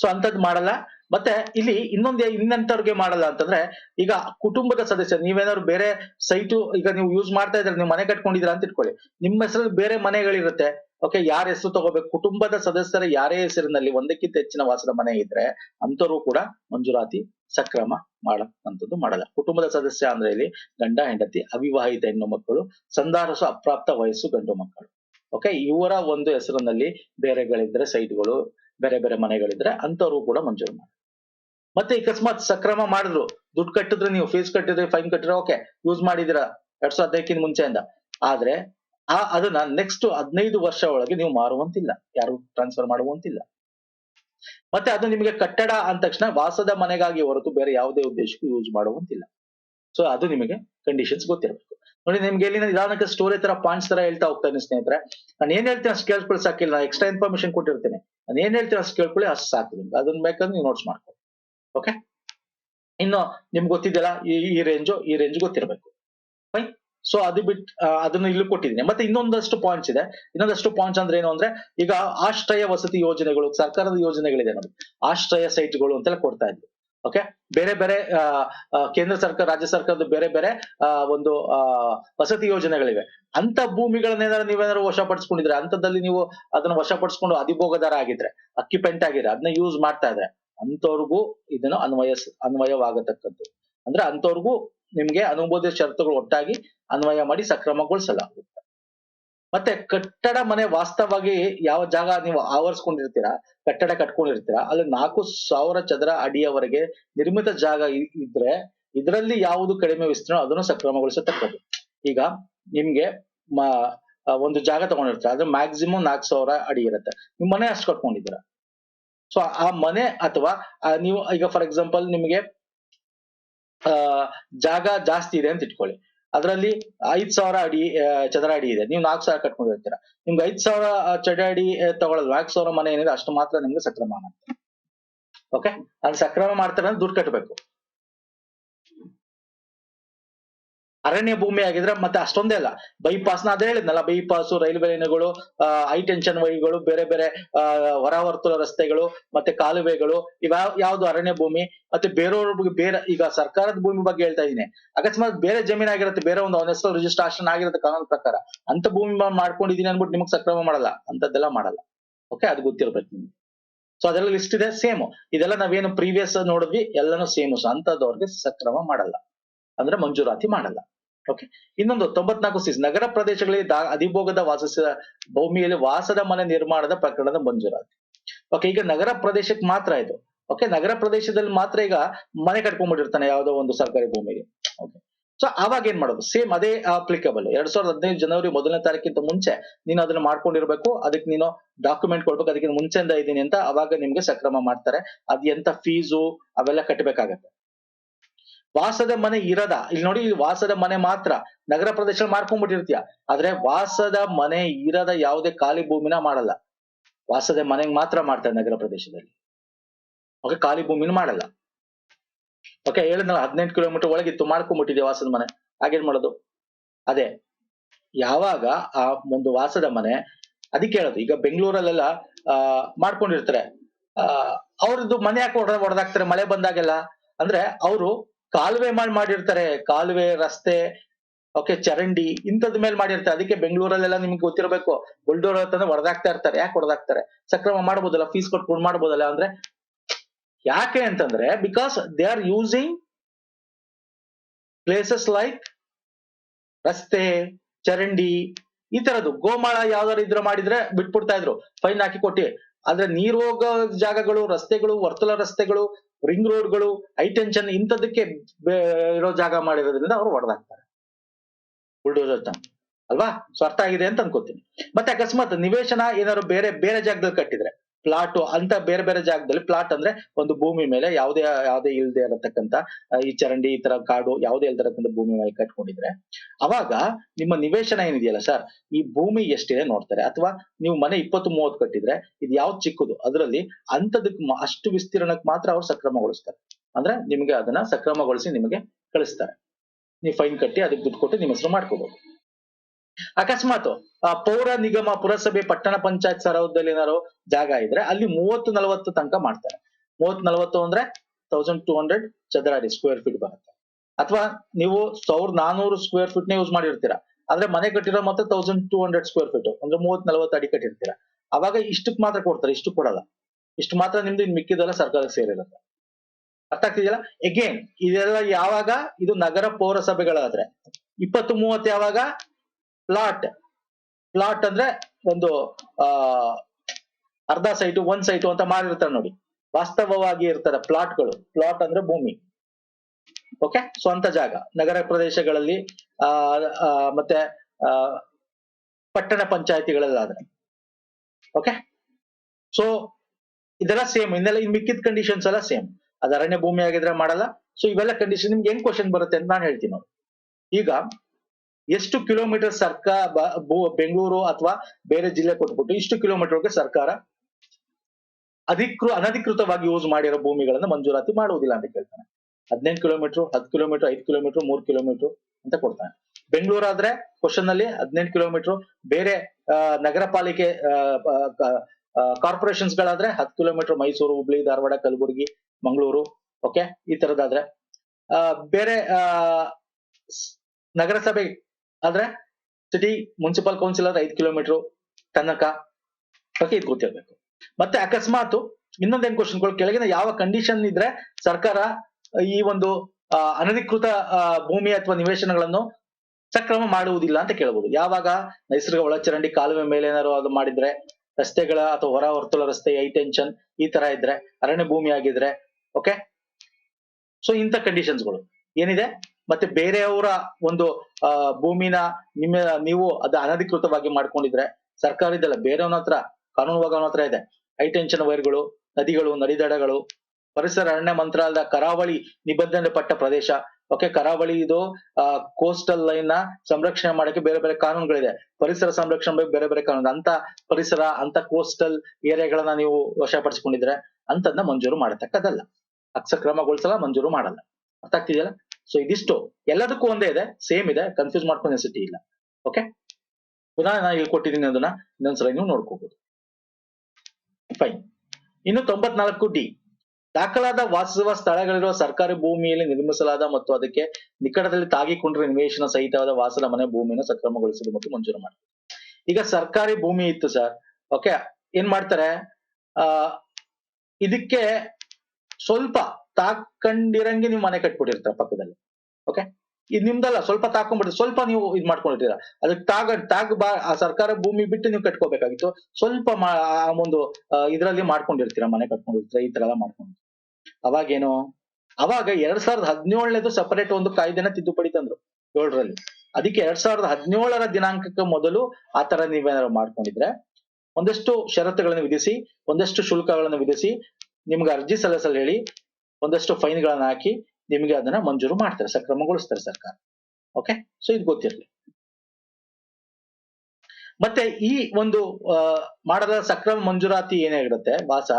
ಸೊ ಅಂತದ್ ಮಾಡಲ್ಲ. ಮತ್ತೆ ಇಲ್ಲಿ ಇನ್ನೊಂದು ಇನ್ನಂತವ್ರಿಗೆ ಮಾಡಲ್ಲ ಅಂತಂದ್ರೆ, ಈಗ ಕುಟುಂಬದ ಸದಸ್ಯ, ನೀವೇನಾದ್ರು ಬೇರೆ ಸೈಟು ಈಗ ನೀವು ಯೂಸ್ ಮಾಡ್ತಾ ಇದ್ರೆ ನೀವು ಮನೆ ಕಟ್ಕೊಂಡಿದ್ರ ಅಂತ ಇಟ್ಕೊಳ್ಳಿ. ನಿಮ್ಮ ಹೆಸರಲ್ಲಿ ಬೇರೆ ಮನೆಗಳಿರುತ್ತೆ. ಓಕೆ ಯಾರ ಹೆಸರು ತಗೋಬೇಕು? ಕುಟುಂಬದ ಸದಸ್ಯರ ಯಾರೇ ಹೆಸರಿನಲ್ಲಿ ಒಂದಕ್ಕಿಂತ ಹೆಚ್ಚಿನ ವಾಸದ ಮನೆ ಇದ್ರೆ ಅಂತವ್ರು ಕೂಡ ಮಂಜೂರಾತಿ ಸಕ್ರಮ ಮಾಡುವಂಥದ್ದು ಮಾಡಲ್ಲ. ಕುಟುಂಬದ ಸದಸ್ಯ ಅಂದ್ರೆ ಇಲ್ಲಿ ಗಂಡ, ಹೆಂಡತಿ, ಅವಿವಾಹಿತ ಹೆಣ್ಣು ಮಕ್ಕಳು ಸಂದಾರಸು ಅಪ್ರಾಪ್ತ ವಯಸ್ಸು ಗಂಡು ಮಕ್ಕಳು. ಓಕೆ ಇವರ ಒಂದು ಹೆಸರಿನಲ್ಲಿ ಬೇರೆಗಳಿದ್ರೆ ಸೈಟ್ಗಳು ಬೇರೆ ಬೇರೆ ಮನೆಗಳಿದ್ರೆ ಅಂತವ್ರು ಕೂಡ ಮಂಜೂರು ಮಾಡಿ. ಮತ್ತೆ ಅಕಸ್ಮಾತ್ ಸಕ್ರಮ ಮಾಡಿದ್ರು, ದುಡ್ಡು ಕಟ್ಟಿದ್ರೆ ನೀವು ಫೀಸ್ ಕಟ್ಟಿದ್ರೆ ಫೈನ್ ಕಟ್ಟಿದ್ರೆ ಓಕೆ ಯೂಸ್ ಮಾಡಿದಿರ ಎರಡ್ ಸಾವಿರದ ಹದಿನೈದಕ್ಕಿಂತ ಮುಂಚೆಯಿಂದ. ಆದ್ರೆ ಆ ಅದನ್ನ ನೆಕ್ಸ್ಟ್ ಹದಿನೈದು ವರ್ಷ ಒಳಗೆ ನೀವು ಮಾರುವಂತಿಲ್ಲ. ಯಾರು ಟ್ರಾನ್ಸ್ಫರ್ ಮಾಡುವಂತಿಲ್ಲ. ಮತ್ತೆ ಅದು ನಿಮಗೆ ಕಟ್ಟಡ ಅಂದ ತಕ್ಷಣ ವಾಸದ ಮನೆಗಾಗಿ ಹೊರತು ಬೇರೆ ಯಾವುದೇ ಉದ್ದೇಶಕ್ಕೂ ಯೂಸ್ ಮಾಡುವಂತಿಲ್ಲ. ಸೊ ಅದು ನಿಮಗೆ ಕಂಡೀಷನ್ಸ್ ಗೊತ್ತಿರಬೇಕು. ನೋಡಿ, ನಿಮ್ಗೆ ಎಲ್ಲಿನ ನಿಧಾನಕ್ಕೆ ಸ್ಟೋರಿ ತರ ಪಾಯಿಂಟ್ಸ್ ತರ ಹೇಳ್ತಾ ಹೋಗ್ತಾನೆ ಸ್ನೇಹಿತರೆ. ನಾನು ಏನ್ ಹೇಳ್ತೀನಿ ಅಷ್ಟು ಕೇಳ್ಕೊಳ್ಳಿ, ಸಾಕಿಲ್ಲ. ನಾನು ಎಕ್ಸ್ಟ್ರಾ ಇನ್ಫಾರ್ಮೇಶನ್ ಕೊಟ್ಟಿರ್ತೇನೆ. ನಾನು ಏನ್ ಹೇಳ್ತೀನಿ ಅಷ್ಟು ಕೇಳ್ಕೊಳ್ಳಿ, ಅಷ್ಟು ಸಾಕು ನಿಮ್ಗೆ. ಅದನ್ನ ಬೇಕಾದ್ರೆ ನೀವು ನೋಟ್ಸ್ ಮಾಡ್ಕೊಳ್ಳಿ. ಓಕೆ ಇನ್ನು ನಿಮ್ಗೆ ಗೊತ್ತಿದೆಯಲ್ಲ, ಈ ರೇಂಜು ಈ ರೇಂಜ್ ಗೊತ್ತಿರಬೇಕು. ಫೈನ್ ಸೊ ಅದು ಬಿಟ್ ಅದನ್ನ ಇಲ್ಲಿ ಕೊಟ್ಟಿದ್ದೀನಿ. ಮತ್ತೆ ಇನ್ನೊಂದಷ್ಟು ಪಾಯಿಂಟ್ಸ್ ಇದೆ. ಇನ್ನೊಂದಷ್ಟು ಪಾಯಿಂಟ್ಸ್ ಅಂದ್ರೆ ಏನು ಅಂದ್ರೆ, ಈಗ ಆಶ್ರಯ ವಸತಿ ಯೋಜನೆಗಳು, ಸರ್ಕಾರದ ಯೋಜನೆಗಳಿದೆ ನಮ್ಗೆ ಆಶ್ರಯ ಸೈಟ್ಗಳು ಅಂತೆಲ್ಲ ಕೊಡ್ತಾ ಇದ್ವಿ. ಓಕೆ ಬೇರೆ ಬೇರೆ ಕೇಂದ್ರ ಸರ್ಕಾರ, ರಾಜ್ಯ ಸರ್ಕಾರದ ಬೇರೆ ಬೇರೆ ಒಂದು ವಸತಿ ಯೋಜನೆಗಳಿವೆ. ಅಂತ ಭೂಮಿಗಳನ್ನೇನಾದ್ರು ನೀವೇನಾದ್ರು ವಶಪಡಿಸ್ಕೊಂಡಿದ್ರೆ ಅಂತದಲ್ಲಿ ನೀವು ಅದನ್ನ ವಶಪಡಿಸ್ಕೊಂಡು ಅಧಿಭೋಗದಾರ ಆಗಿದ್ರೆ ಅಕ್ಯುಪೆಂಟ್ ಆಗಿದ್ರೆ, ಅದನ್ನ ಯೂಸ್ ಮಾಡ್ತಾ ಇದ್ರೆ ಅಂತವ್ರಿಗೂ ಇದನ್ನು ಅನ್ವಯ ಅನ್ವಯವಾಗತಕ್ಕದ್ದು. ಅಂದ್ರೆ ಅಂತವ್ರಿಗೂ ನಿಮ್ಗೆ ಅನುಮೋದಿತ ಷರತ್ತುಗಳು ಒಟ್ಟಾಗಿ ಅನ್ವಯ ಮಾಡಿ ಸಕ್ರಮಗೊಳಿಸಲಾಗುತ್ತೆ. ಮತ್ತೆ ಕಟ್ಟಡ ಮನೆ ವಾಸ್ತವವಾಗಿ ಯಾವ ಜಾಗ ನೀವು ಆವರಿಸ್ಕೊಂಡಿರ್ತೀರಾ, ಕಟ್ಟಡ ಕಟ್ಕೊಂಡಿರ್ತೀರಾ, ಅಲ್ಲಿ ನಾಲ್ಕು ಸಾವಿರ ಚದರ ಅಡಿಯವರೆಗೆ ನಿರ್ಮಿತ ಜಾಗ ಇದ್ರೆ ಇದರಲ್ಲಿ ಯಾವುದು ಕಡಿಮೆ ವಿಸ್ತೀರ್ಣ ಅದನ್ನು ಸಕ್ರಮಗೊಳಿಸತಕ್ಕದ್ದು. ಈಗ ನಿಮ್ಗೆ ಒಂದು ಜಾಗ ತಗೊಂಡಿರ್ತೀರ, ಅದು ಮ್ಯಾಕ್ಸಿಮಮ್ ನಾಲ್ಕು ಸಾವಿರ ಅಡಿ ಇರುತ್ತೆ. ನಿಮ್ ಮನೆ ಅಷ್ಟು ಕಟ್ಕೊಂಡಿದ್ದೀರಾ. ಸೊ ಆ ಮನೆ ಅಥವಾ ನೀವು, ಈಗ ಫಾರ್ ಎಕ್ಸಾಂಪಲ್ ನಿಮಗೆ ಜಾಗ ಜಾಸ್ತಿ ಇದೆ ಅಂತ ಇಟ್ಕೊಳ್ಳಿ. ಅದರಲ್ಲಿ ಐದ್ ಸಾವಿರ ಅಡಿ ಚದರ ಅಡಿ ಇದೆ. ನೀವು ನಾಲ್ಕು ಸಾವಿರ ಕಟ್ಕೊಂಡಿರ್ತೀರಾ ನಿಮ್ಗೆ ಐದ್ ಸಾವಿರ ಚದರ ಅಡಿ ತಗೊಳ್ಳೋದು ನಾಲ್ಕು ಸಾವಿರ ಮನೆ ಏನಿದೆ, ಅಷ್ಟು ಮಾತ್ರ ನಿಮ್ಗೆ ಸಕ್ರಮ ಓಕೆ ಅಲ್ಲಿ ಸಕ್ರಮ ಮಾಡ್ತಾರೆ ಅಂದ್ರೆ ದುಡ್ಡು ಕಟ್ಟಬೇಕು ಅರಣ್ಯ ಭೂಮಿ ಆಗಿದ್ರೆ ಮತ್ತೆ ಅಷ್ಟೊಂದೇ ಅಲ್ಲ. ಬೈಪಾಸ್ನ ಅದೇ ಹೇಳಿದ್ನಲ್ಲ ಬೈಪಾಸ್ ರೈಲ್ವೆ ಲೈನ್ಗಳು ಹೈ ಟೆನ್ಷನ್ ವೈಗಳು ಬೇರೆ ಬೇರೆ ಹೊರವರ್ತುಲ ರಸ್ತೆಗಳು, ಮತ್ತೆ ಕಾಲುವೆಗಳು, ಇವ ಯಾವ್ದು ಅರಣ್ಯ ಭೂಮಿ, ಮತ್ತೆ ಬೇರೆಯವ್ರ ಬೇರೆ, ಈಗ ಸರ್ಕಾರದ ಭೂಮಿ ಬಗ್ಗೆ ಹೇಳ್ತಾ ಇದೀನಿ. ಅಕಸ್ಮಾತ್ ಬೇರೆ ಜಮೀನ್ ಆಗಿರುತ್ತೆ, ಬೇರೆ ಒಂದು ಹೆಸರು ರಿಜಿಸ್ಟ್ರೇಷನ್ ಆಗಿರುತ್ತೆ ಕಾನೂನು ಪ್ರಕಾರ. ಅಂತ ಭೂಮಿ ಮಾಡ್ಕೊಂಡಿದೀನಿ ಅನ್ಬಿಟ್ಟು ನಿಮಗೆ ಸಕ್ರಮ ಮಾಡಲ್ಲ. ಅಂತದ್ದೆಲ್ಲ ಮಾಡಲ್ಲ. ಓಕೆ ಅದು ಗೊತ್ತಿರ್ಬೇಕು ನಿಮ್ಗೆ. ಸೊ ಅದೆಲ್ಲ ಲಿಸ್ಟ್ ಇದೆ ಸೇಮ್ ಇದೆಲ್ಲ ನಾವೇನು ಪ್ರೀವಿಯಸ್ ನೋಡಿದ್ವಿ, ಎಲ್ಲಾನು ಸೇಮ್ ಅಂತದವ್ರಿಗೆ ಸಕ್ರಮ ಮಾಡಲ್ಲ. ಅಂದ್ರೆ ಮಂಜೂರಾತಿ ಮಾಡಲ್ಲ. ಓಕೆ ಇನ್ನೊಂದು ತೊಂಬತ್ನಾಲ್ಕು ಸಿಸ್ ನಗರ ಪ್ರದೇಶಗಳಲ್ಲಿ ಅಧಿಭೋಗದ ವಾಸಿಸಿದ ಭೂಮಿಯಲ್ಲಿ ವಾಸದ ಮನೆ ನಿರ್ಮಾಣದ ಪ್ರಕರಣದ ಮಂಜೂರಾತಿ. ಓಕೆ ಈಗ ನಗರ ಪ್ರದೇಶಕ್ಕೆ ಮಾತ್ರ ಇದು. ಓಕೆ ನಗರ ಪ್ರದೇಶದಲ್ಲಿ ಮಾತ್ರ ಈಗ ಮನೆ ಕಟ್ಕೊಂಡ್ಬಿಟ್ಟಿರ್ತಾನೆ ಯಾವುದೋ ಒಂದು ಸರ್ಕಾರಿ ಭೂಮಿಗೆ. ಓಕೆ ಸೊ ಅವಾಗ ಏನ್ ಮಾಡೋದು? ಸೇಮ್ ಅದೇ ಅಪ್ಲಿಕಬಲ್ ಎರಡ್ ಸಾವಿರದ ಹದಿನೈದು ಜನವರಿ ಮೊದಲನೇ ತಾರೀಕಿಂತ ಮುಂಚೆ ನೀನು ಅದನ್ನ ಮಾಡ್ಕೊಂಡಿರ್ಬೇಕು. ಅದಕ್ಕೆ ನೀನು ಡಾಕ್ಯುಮೆಂಟ್ ಕೊಡ್ಬೇಕು. ಅದಕ್ಕಿಂತ ಮುಂಚೆಯಿಂದ ಇದ್ದೀನಿ ಅಂತ ಅವಾಗ ನಿಮ್ಗೆ ಸಕ್ರಮ ಮಾಡ್ತಾರೆ. ಅದ್ ಎಂತ ಫೀಸು ಅವೆಲ್ಲ ಕಟ್ಟಬೇಕಾಗತ್ತೆ ವಾಸದ ಮನೆ ಇರದ. ಇಲ್ಲಿ ನೋಡಿ ವಾಸದ ಮನೆ ಮಾತ್ರ. ನಗರ ಪ್ರದೇಶ ಮಾಡ್ಕೊಂಡ್ಬಿಟ್ಟಿರ್ತೀಯ. ಆದ್ರೆ ವಾಸದ ಮನೆ ಇರದ ಯಾವುದೇ ಖಾಲಿ ಭೂಮಿನ ಮಾಡಲ್ಲ. ವಾಸದ ಮನೆಗೆ ಮಾತ್ರ ಮಾಡ್ತಾರೆ ನಗರ ಪ್ರದೇಶದಲ್ಲಿ. ಓಕೆ ಖಾಲಿ ಭೂಮಿನ ಮಾಡಲ್ಲ. ಓಕೆ ಹೇಳಿದ್ನಲ್ಲ, ಹದಿನೆಂಟು ಕಿಲೋಮೀಟರ್ ಒಳಗಿತ್ತು ಮಾಡ್ಕೊಂಡ್ಬಿಟ್ಟಿದೆ ವಾಸದ ಮನೆ. ಹಾಗೇನ್ ಮಾಡೋದು? ಅದೇ, ಯಾವಾಗ ಆ ಒಂದು ವಾಸದ ಮನೆ, ಅದಕ್ಕೆ ಹೇಳೋದು, ಈಗ ಬೆಂಗಳೂರಲ್ಲೆಲ್ಲ, ಆ, ಮಾಡ್ಕೊಂಡಿರ್ತಾರೆ. ಆ, ಅವ್ರದ್ದು ಮನೆ ಯಾಕೆ ಹೊಡೆದಾಗ್ತಾರೆ ಮಳೆ ಬಂದಾಗೆಲ್ಲ. ಅಂದ್ರೆ, ಅವರು ಕಾಲುವೆ ಮಾಡಿ ಮಾಡಿರ್ತಾರೆ, ಕಾಲುವೆ, ರಸ್ತೆ ಓಕೆ ಚರಂಡಿ ಇಂಥದ್ ಮೇಲೆ ಮಾಡಿರ್ತಾರೆ. ಅದಕ್ಕೆ ಬೆಂಗಳೂರಲ್ಲೆಲ್ಲ ನಿಮ್ಗೆ ಗೊತ್ತಿರಬೇಕು, ಬುಲ್ಡೋರ್ ಅಂತಂದ್ರೆ ಹೊಡೆದಾಕ್ತಾ ಇರ್ತಾರೆ. ಯಾಕೆ ಹೊಡೆದಾಕ್ತಾರೆ? ಸಕ್ರಮ ಮಾಡ್ಬೋದಲ್ಲ ಫೀಸ್ ಕೊಟ್ಕೊಂಡು ಮಾಡ್ಬೋದಲ್ಲ ಅಂದ್ರೆ ಯಾಕೆ ಅಂತಂದ್ರೆ because they are using places like ರಸ್ತೆ, ಚರಂಡಿ ಈ ತರದ್ದು. ಗೋಮಾಳ ಯಾವ್ದಾರು ಇದ್ರ ಮಾಡಿದ್ರೆ ಬಿಟ್ಬಿಡ್ತಾ ಇದ್ರು. ಫೈನ್ ಹಾಕಿ ಕೊಟ್ಟಿ. ಆದ್ರೆ ನೀರ್ ಹೋಗೋ ಜಾಗಗಳು, ರಸ್ತೆಗಳು, ವರ್ತುಲ ರಸ್ತೆಗಳು, ರಿಂಗ್ ರೋಡ್ಗಳು ಹೈಟೆನ್ಷನ್ ಇಂಥದಕ್ಕೆ ಬೇ- ಇರೋ ಜಾಗ ಮಾಡಿರೋದ್ರಿಂದ ಅವ್ರು ಹೊಡೆದಾಗ್ತಾರೆ ಬುಲ್ಡೋಸರ್ ತಂದು ಅಲ್ವಾ? ಸ್ವಾರ್ಥ ಆಗಿದೆ ಅಂತ ಅನ್ಕೋತೀನಿ. ಮತ್ತೆ ಅಕಸ್ಮಾತ್ ನಿವೇಶನ ಏನಾದ್ರು ಬೇರೆ ಬೇರೆ ಜಾಗದಲ್ಲಿ ಕಟ್ಟಿದ್ರೆ ಪ್ಲಾಟ್ ಅಂತ ಬೇರೆ ಬೇರೆ ಜಾಗದಲ್ಲಿ ಪ್ಲಾಟ್ ಅಂದ್ರೆ ಒಂದು ಭೂಮಿ ಮೇಲೆ ಯಾವುದೇ ಯಾವುದೇ ಇಲ್ದೆ ಇರತಕ್ಕಂತ ಈ ಚರಂಡಿ ಈ ತರ ಕಾಡು ಯಾವುದೇ ಇಲ್ದೇ ಇರತಕ್ಕಂತ ಭೂಮಿ ಮೇಲೆ ಕಟ್ಕೊಂಡಿದ್ರೆ. ಅವಾಗ ನಿಮ್ಮ ನಿವೇಶನ ಏನಿದೆಯಲ್ಲ ಸರ್? ಈ ಭೂಮಿ ಎಷ್ಟಿದೆ ನೋಡ್ತಾರೆ. ಅಥವಾ ನೀವು ಮನೆ ಇಪ್ಪತ್ತು ಮೂವತ್ತು ಕಟ್ಟಿದ್ರೆ ಇದು ಯಾವ್ದು ಚಿಕ್ಕದು? ಅದರಲ್ಲಿ ಅಂತದಕ್ ಅಷ್ಟು ವಿಸ್ತೀರ್ಣಕ್ಕೆ ಮಾತ್ರ ಅವ್ರು ಸಕ್ರಮಗೊಳಿಸ್ತಾರೆ. ಅಂದ್ರೆ ನಿಮಗೆ ಅದನ್ನ ಸಕ್ರಮಗೊಳಿಸಿ ನಿಮಗೆ ಕಳಿಸ್ತಾರೆ. ನೀವು ಫೈನ್ ಕಟ್ಟಿ ಅದಕ್ಕೆ ದುಡ್ಡು ಕೊಟ್ಟು ನಿಮ್ಮ ಹೆಸರು ಮಾಡ್ಕೋಬಹುದು ಅಕಸ್ಮಾತ್ ಪೌರ ನಿಗಮ ಪುರಸಭೆ ಪಟ್ಟಣ ಪಂಚಾಯತ್ ಸರಹದಲ್ಲಿ ಏನಾದ್ರು ಜಾಗ ಇದ್ರೆ ಅಲ್ಲಿ ಮೂವತ್ತು ನಲವತ್ತು ತನಕ ಮಾಡ್ತಾರೆ. ಮೂವತ್ ನಲವತ್ತು ಅಂದ್ರೆ ತೌಸಂಡ್ ಟೂ ಹಂಡ್ರೆಡ್ ಚದರ ಅಡಿ ಸ್ಕ್ವೇರ್ ಫೀಟ್ ಬರುತ್ತೆ. ಅಥವಾ ನೀವು ಸಾವಿರದ ನಾನೂರು ಸ್ಕ್ವೇರ್ ಫೀಟ್ ನೇ ಯೂಸ್ ಮಾಡಿರ್ತೀರಾ. ಅಂದ್ರೆ ಮನೆ ಕಟ್ಟಿರೋ ಮಾತ್ರ thousand two hundred square feet ಅಂದ್ರೆ ಮೂವತ್ ನಲವತ್ತು ಅಡಿ ಕಟ್ಟಿರ್ತೀರಾ. ಅವಾಗ ಇಷ್ಟಕ್ಕೆ ಮಾತ್ರ ಕೊಡ್ತಾರೆ ಇಷ್ಟು ಕೊಡಲ್ಲ. ಇಷ್ಟು ಮಾತ್ರ ನಿಮ್ದು ಇನ್ ಮಿಕ್ಕಿದೆಲ್ಲ ಸರ್ಕಾರಕ್ಕೆ ಸೇರಿರುತ್ತೆ. ಅರ್ಥ ಆಗ್ತಿದೆಯಲ್ಲ? ಎಗೇನ್ ಇದೆಲ್ಲ ಯಾವಾಗ? ಇದು ನಗರ ಪೌರಸಭೆಗಳಾದ್ರೆ. ಇಪ್ಪತ್ತು ಮೂವತ್ತು ಯಾವಾಗ? ಪ್ಲಾಟ್ ಪ್ಲಾಟ್ ಅಂದ್ರೆ ಒಂದು, ಆ, ಅರ್ಧ ಸೈಟು ಒಂದ್ ಸೈಟು ಅಂತ ಮಾಡಿರ್ತಾರೆ ನೋಡಿ. ವಾಸ್ತವವಾಗಿ ಇರ್ತಾರೆ ಪ್ಲಾಟ್ಗಳು ಪ್ಲಾಟ್ ಅಂದ್ರೆ ಭೂಮಿ. ಓಕೆ ಸ್ವಂತ ಜಾಗ. ನಗರ ಪ್ರದೇಶಗಳಲ್ಲಿ, ಆ ಮತ್ತೆ ಪಟ್ಟಣ ಪಂಚಾಯತಿಗಳಲ್ಲಾದ್ರೆ. ಓಕೆ ಸೊ ಇದೆಲ್ಲ ಸೇಮ್ ಇನ್ನೆಲ್ಲ ಇನ್ ಮಿಕ್ಕಿದ ಕಂಡೀಷನ್ಸ್ ಎಲ್ಲ ಸೇಮ್ ಅದು ಅರಣ್ಯ ಭೂಮಿ ಆಗಿದ್ರೆ ಮಾಡಲ್ಲ. ಸೊ ಇವೆಲ್ಲ ಕಂಡೀಷನ್ ನಿಮ್ಗೆ ಹೆಂಗ್ ಕ್ವಶನ್ ಬರುತ್ತೆ ಅಂತ ನಾನು ಹೇಳ್ತೀನಿ ನೋಡಿ. ಈಗ ಎಷ್ಟು ಕಿಲೋಮೀಟರ್ ಸರ್ಕಾರ ಬೆಂಗಳೂರು ಅಥವಾ ಬೇರೆ ಜಿಲ್ಲೆ ಕೊಟ್ಬಿಟ್ಟು ಇಷ್ಟು ಕಿಲೋಮೀಟರ್ಗೆ ಸರ್ಕಾರ ಅಧಿಕೃ, ಅನಧಿಕೃತವಾಗಿ ಯೂಸ್ ಮಾಡಿರೋ ಭೂಮಿಗಳನ್ನ ಮಂಜೂರಾತಿ ಮಾಡುವುದಿಲ್ಲ ಅಂತ ಕೇಳ್ತಾನೆ. ಹದಿನೆಂಟು ಕಿಲೋಮೀಟರ್, ಹತ್ತು ಕಿಲೋಮೀಟರ್, ಐದು ಕಿಲೋಮೀಟರ್, ಮೂರ್ ಕಿಲೋಮೀಟರ್ ಅಂತ ಕೊಡ್ತಾನೆ. ಬೆಂಗಳೂರು ಆದ್ರೆ ಕ್ವಶನ್ ಅಲ್ಲಿ ಹದಿನೆಂಟು ಕಿಲೋಮೀಟರ್, ಬೇರೆ ನಗರ ಪಾಲಿಕೆ ಕಾರ್ಪೊರೇಷನ್ಸ್ ಗಳಾದ್ರೆ ಹತ್ತು ಕಿಲೋಮೀಟರ್ ಮೈಸೂರು, ಹುಬ್ಳಿ, ಧಾರವಾಡ, ಕಲಬುರಗಿ, ಮಂಗಳೂರು ಓಕೆ ಈ ತರದಾದ್ರೆ ಬೇರೆ ನಗರಸಭೆ ಆದ್ರೆ ಸಿಟಿ ಮುನ್ಸಿಪಲ್ ಕೌನ್ಸಿಲ್ ಆದ್ರೆ ಐದು ಕಿಲೋಮೀಟರ್ ತನಕ ಬಗ್ಗೆ ಇದು ಗೊತ್ತಿರ್ಬೇಕು ಮತ್ತೆ ಅಕಸ್ಮಾತ್ ಇನ್ನೊಂದೇನ್ ಕ್ವಶನ್ಗಳು ಕೆಳಗಿನ ಯಾವ ಕಂಡೀಷನ್ ಇದ್ರೆ ಸರ್ಕಾರ ಈ ಒಂದು ಅನಧಿಕೃತ ಭೂಮಿ ಅಥವಾ ನಿವೇಶನಗಳನ್ನು ಸಕ್ರಮ ಮಾಡುವುದಿಲ್ಲ ಅಂತ ಕೇಳಬಹುದು ಯಾವಾಗ ನೈಸರ್ಗ ಒಳಚರಂಡಿ ಕಾಲುವೆ ಮೇಲೆ ಏನಾದ್ರು ಅದು ಮಾಡಿದ್ರೆ, ರಸ್ತೆಗಳ ಅಥವಾ ಹೊರ ವರ್ತುಲ ರಸ್ತೆ ಟೆನ್ಷನ್ ಈ ತರ ಇದ್ರೆ, ಅರಣ್ಯ ಭೂಮಿ ಆಗಿದ್ರೆ ಓಕೆ ಸೊ ಇಂಥ ಕಂಡೀಷನ್ಸ್ಗಳು ಏನಿದೆ? ಮತ್ತೆ ಬೇರೆಯವರ ಒಂದು ಭೂಮಿನ ನಿಮ್ಮ, ನೀವು ಅದು ಅನಧಿಕೃತವಾಗಿ ಮಾಡ್ಕೊಂಡಿದ್ರೆ ಸರ್ಕಾರದಲ್ಲ ಬೇರೆಯವನ ಹತ್ರ ಕಾನೂನುವಾಗ ಹತ್ರ ಇದೆ. ಹೈ ಟೆನ್ಷನ್ ವೈರ್ಗಳು ನದಿಗಳು, ನದಿದಡಗಳು, ಪರಿಸರ ಅರಣ್ಯ ಮಂತ್ರಾಲಯದ ಕರಾವಳಿ ನಿಬಂಧನೆ ಪಟ್ಟ ಪ್ರದೇಶ. ಓಕೆ ಕರಾವಳಿ ಇದು ಕೋಸ್ಟಲ್ ಲೈನ್ನ ಸಂರಕ್ಷಣೆ ಮಾಡಕ್ಕೆ ಬೇರೆ ಬೇರೆ ಕಾನೂನುಗಳಿದೆ. ಪರಿಸರ ಸಂರಕ್ಷಣೆ ಬಗ್ಗೆ ಬೇರೆ ಬೇರೆ ಕಾನೂನು. ಅಂತ ಪರಿಸರ, ಅಂತ ಕೋಸ್ಟಲ್ ಏರಿಯಾಗಳನ್ನ ನೀವು ವಶಪಡಿಸಿಕೊಂಡಿದ್ರೆ ಅಂತದ್ನ ಮಂಜೂರು ಮಾಡತಕ್ಕದಲ್ಲ ಅಕ್ಸಕ್ರಮಗೊಳಿಸಲ್ಲ ಮಂಜೂರು ಮಾಡಲ್ಲ. ಅರ್ಥ ಆಗ್ತಿದೆಯಲ್ಲ? ಸೊ ಇದಿಷ್ಟು ಎಲ್ಲದಕ್ಕೂ ಒಂದೇ ಇದೆ ಸೇಮ್ ಇದೆ ಕನ್ಫ್ಯೂಸ್ ಮಾಡ್ಕೊಂಡು ಸಿಟಿ ಇಲ್ಲ. ಓಕೆ ಪುನಃ ನಾನು ಇಲ್ಲಿ ಕೊಟ್ಟಿದ್ದೀನಿ ಅದನ್ನ, ಇನ್ನೊಂದ್ಸಲ ನೀವು ನೋಡ್ಕೋಬಹುದು ಫೈನ್ ಇನ್ನು ತೊಂಬತ್ನಾಲ್ಕು ಡಿ ದಾಖಲಾದ ವಾಸಿಸುವ ಸ್ಥಳಗಳಿರುವ ಸರ್ಕಾರಿ ಭೂಮಿಯಲ್ಲಿ ನಿರ್ಮಿಸಲಾದ ಮತ್ತು ಅದಕ್ಕೆ ನಿಕಟದಲ್ಲಿ ತಾಗಿಕೊಂಡಿರುವ ನಿವೇಶನ ಸಹಿತವಾದ ವಾಸದ ಮನೆ ಭೂಮಿಯನ್ನು ಸಕ್ರಮಗೊಳಿಸಲು ಮತ್ತು ಮಂಜೂರು ಮಾಡ್ತಾರೆ ಈಗ ಸರ್ಕಾರಿ ಭೂಮಿ ಇತ್ತು ಸರ್ ಓಕೆ ಏನ್ ಮಾಡ್ತಾರೆ? ಆ, ಇದಕ್ಕೆ ಸ್ವಲ್ಪ ತಾಕೊಂಡಿರಂಗೆ ನೀವು ಮನೆ ಕಟ್ಬಿಟ್ಟಿರ್ತಾರೆ ಪಕ್ಕದಲ್ಲಿ ಓಕೆ ಇದು ನಿಮ್ದಲ್ಲ, ಸ್ವಲ್ಪ ತಾಕೊಂಡ್ಬಿಟ್ಟು ಸ್ವಲ್ಪ ನೀವು ಇದು ಮಾಡ್ಕೊಂಡಿರ್ತೀರ ಅದಕ್ಕೆ ತಾಗ ತಾಗ ಬಾ, ಆ ಸರ್ಕಾರ ಭೂಮಿ ಬಿಟ್ಟು ನೀವು ಕಟ್ಕೋಬೇಕಾಗಿತ್ತು. ಸ್ವಲ್ಪ ಒಂದು ಇದರಲ್ಲಿ ಮಾಡ್ಕೊಂಡಿರ್ತೀರ, ಮನೆ ಕಟ್ಕೊಂಡಿರ್ತೀರ, ಈ ತರ ಎಲ್ಲ ಮಾಡ್ಕೊಂಡು ಅವಾಗೇನು? ಅವಾಗ ಎರಡ್ ಸಾವಿರದ ಹದಿನೇಳನೇದು ಸಪರೇಟ್ ಒಂದು ಕಾಯ್ದೆನ ತಿದ್ದುಪಡಿ ತಂದ್ರು, ಏಳರಲ್ಲಿ. ಅದಕ್ಕೆ ಎರಡ್ ಸಾವಿರದ ಹದಿನೇಳರ ದಿನಾಂಕಕ್ಕೆ ಮೊದಲು ಆ ತರ ನೀವೇನಾದ್ರು ಮಾಡ್ಕೊಂಡಿದ್ರೆ, ಒಂದಷ್ಟು ಷರತ್ತುಗಳನ್ನು ವಿಧಿಸಿ, ಒಂದಷ್ಟು ಶುಲ್ಕಗಳನ್ನು ವಿಧಿಸಿ, ನಿಮ್ಗೆ ಅರ್ಜಿ ಸಲ್ಲಿಸಲು ಹೇಳಿ ಒಂದಷ್ಟು ಫೈನ್ಗಳನ್ನ ಹಾಕಿ ನಿಮಗೆ ಅದನ್ನ ಮಂಜೂರು ಮಾಡ್ತಾರೆ ಸಕ್ರಮಗೊಳಿಸ್ತಾರೆ ಸರ್ಕಾರ. ಓಕೆ ಸೊ ಇದು ಗೊತ್ತಿರಲಿ. ಮತ್ತೆ ಈ ಒಂದು ಮಾಡದ ಸಕ್ರಮ ಮಂಜೂರಾತಿ ಏನಾಗಿರುತ್ತೆ ವಾಸ,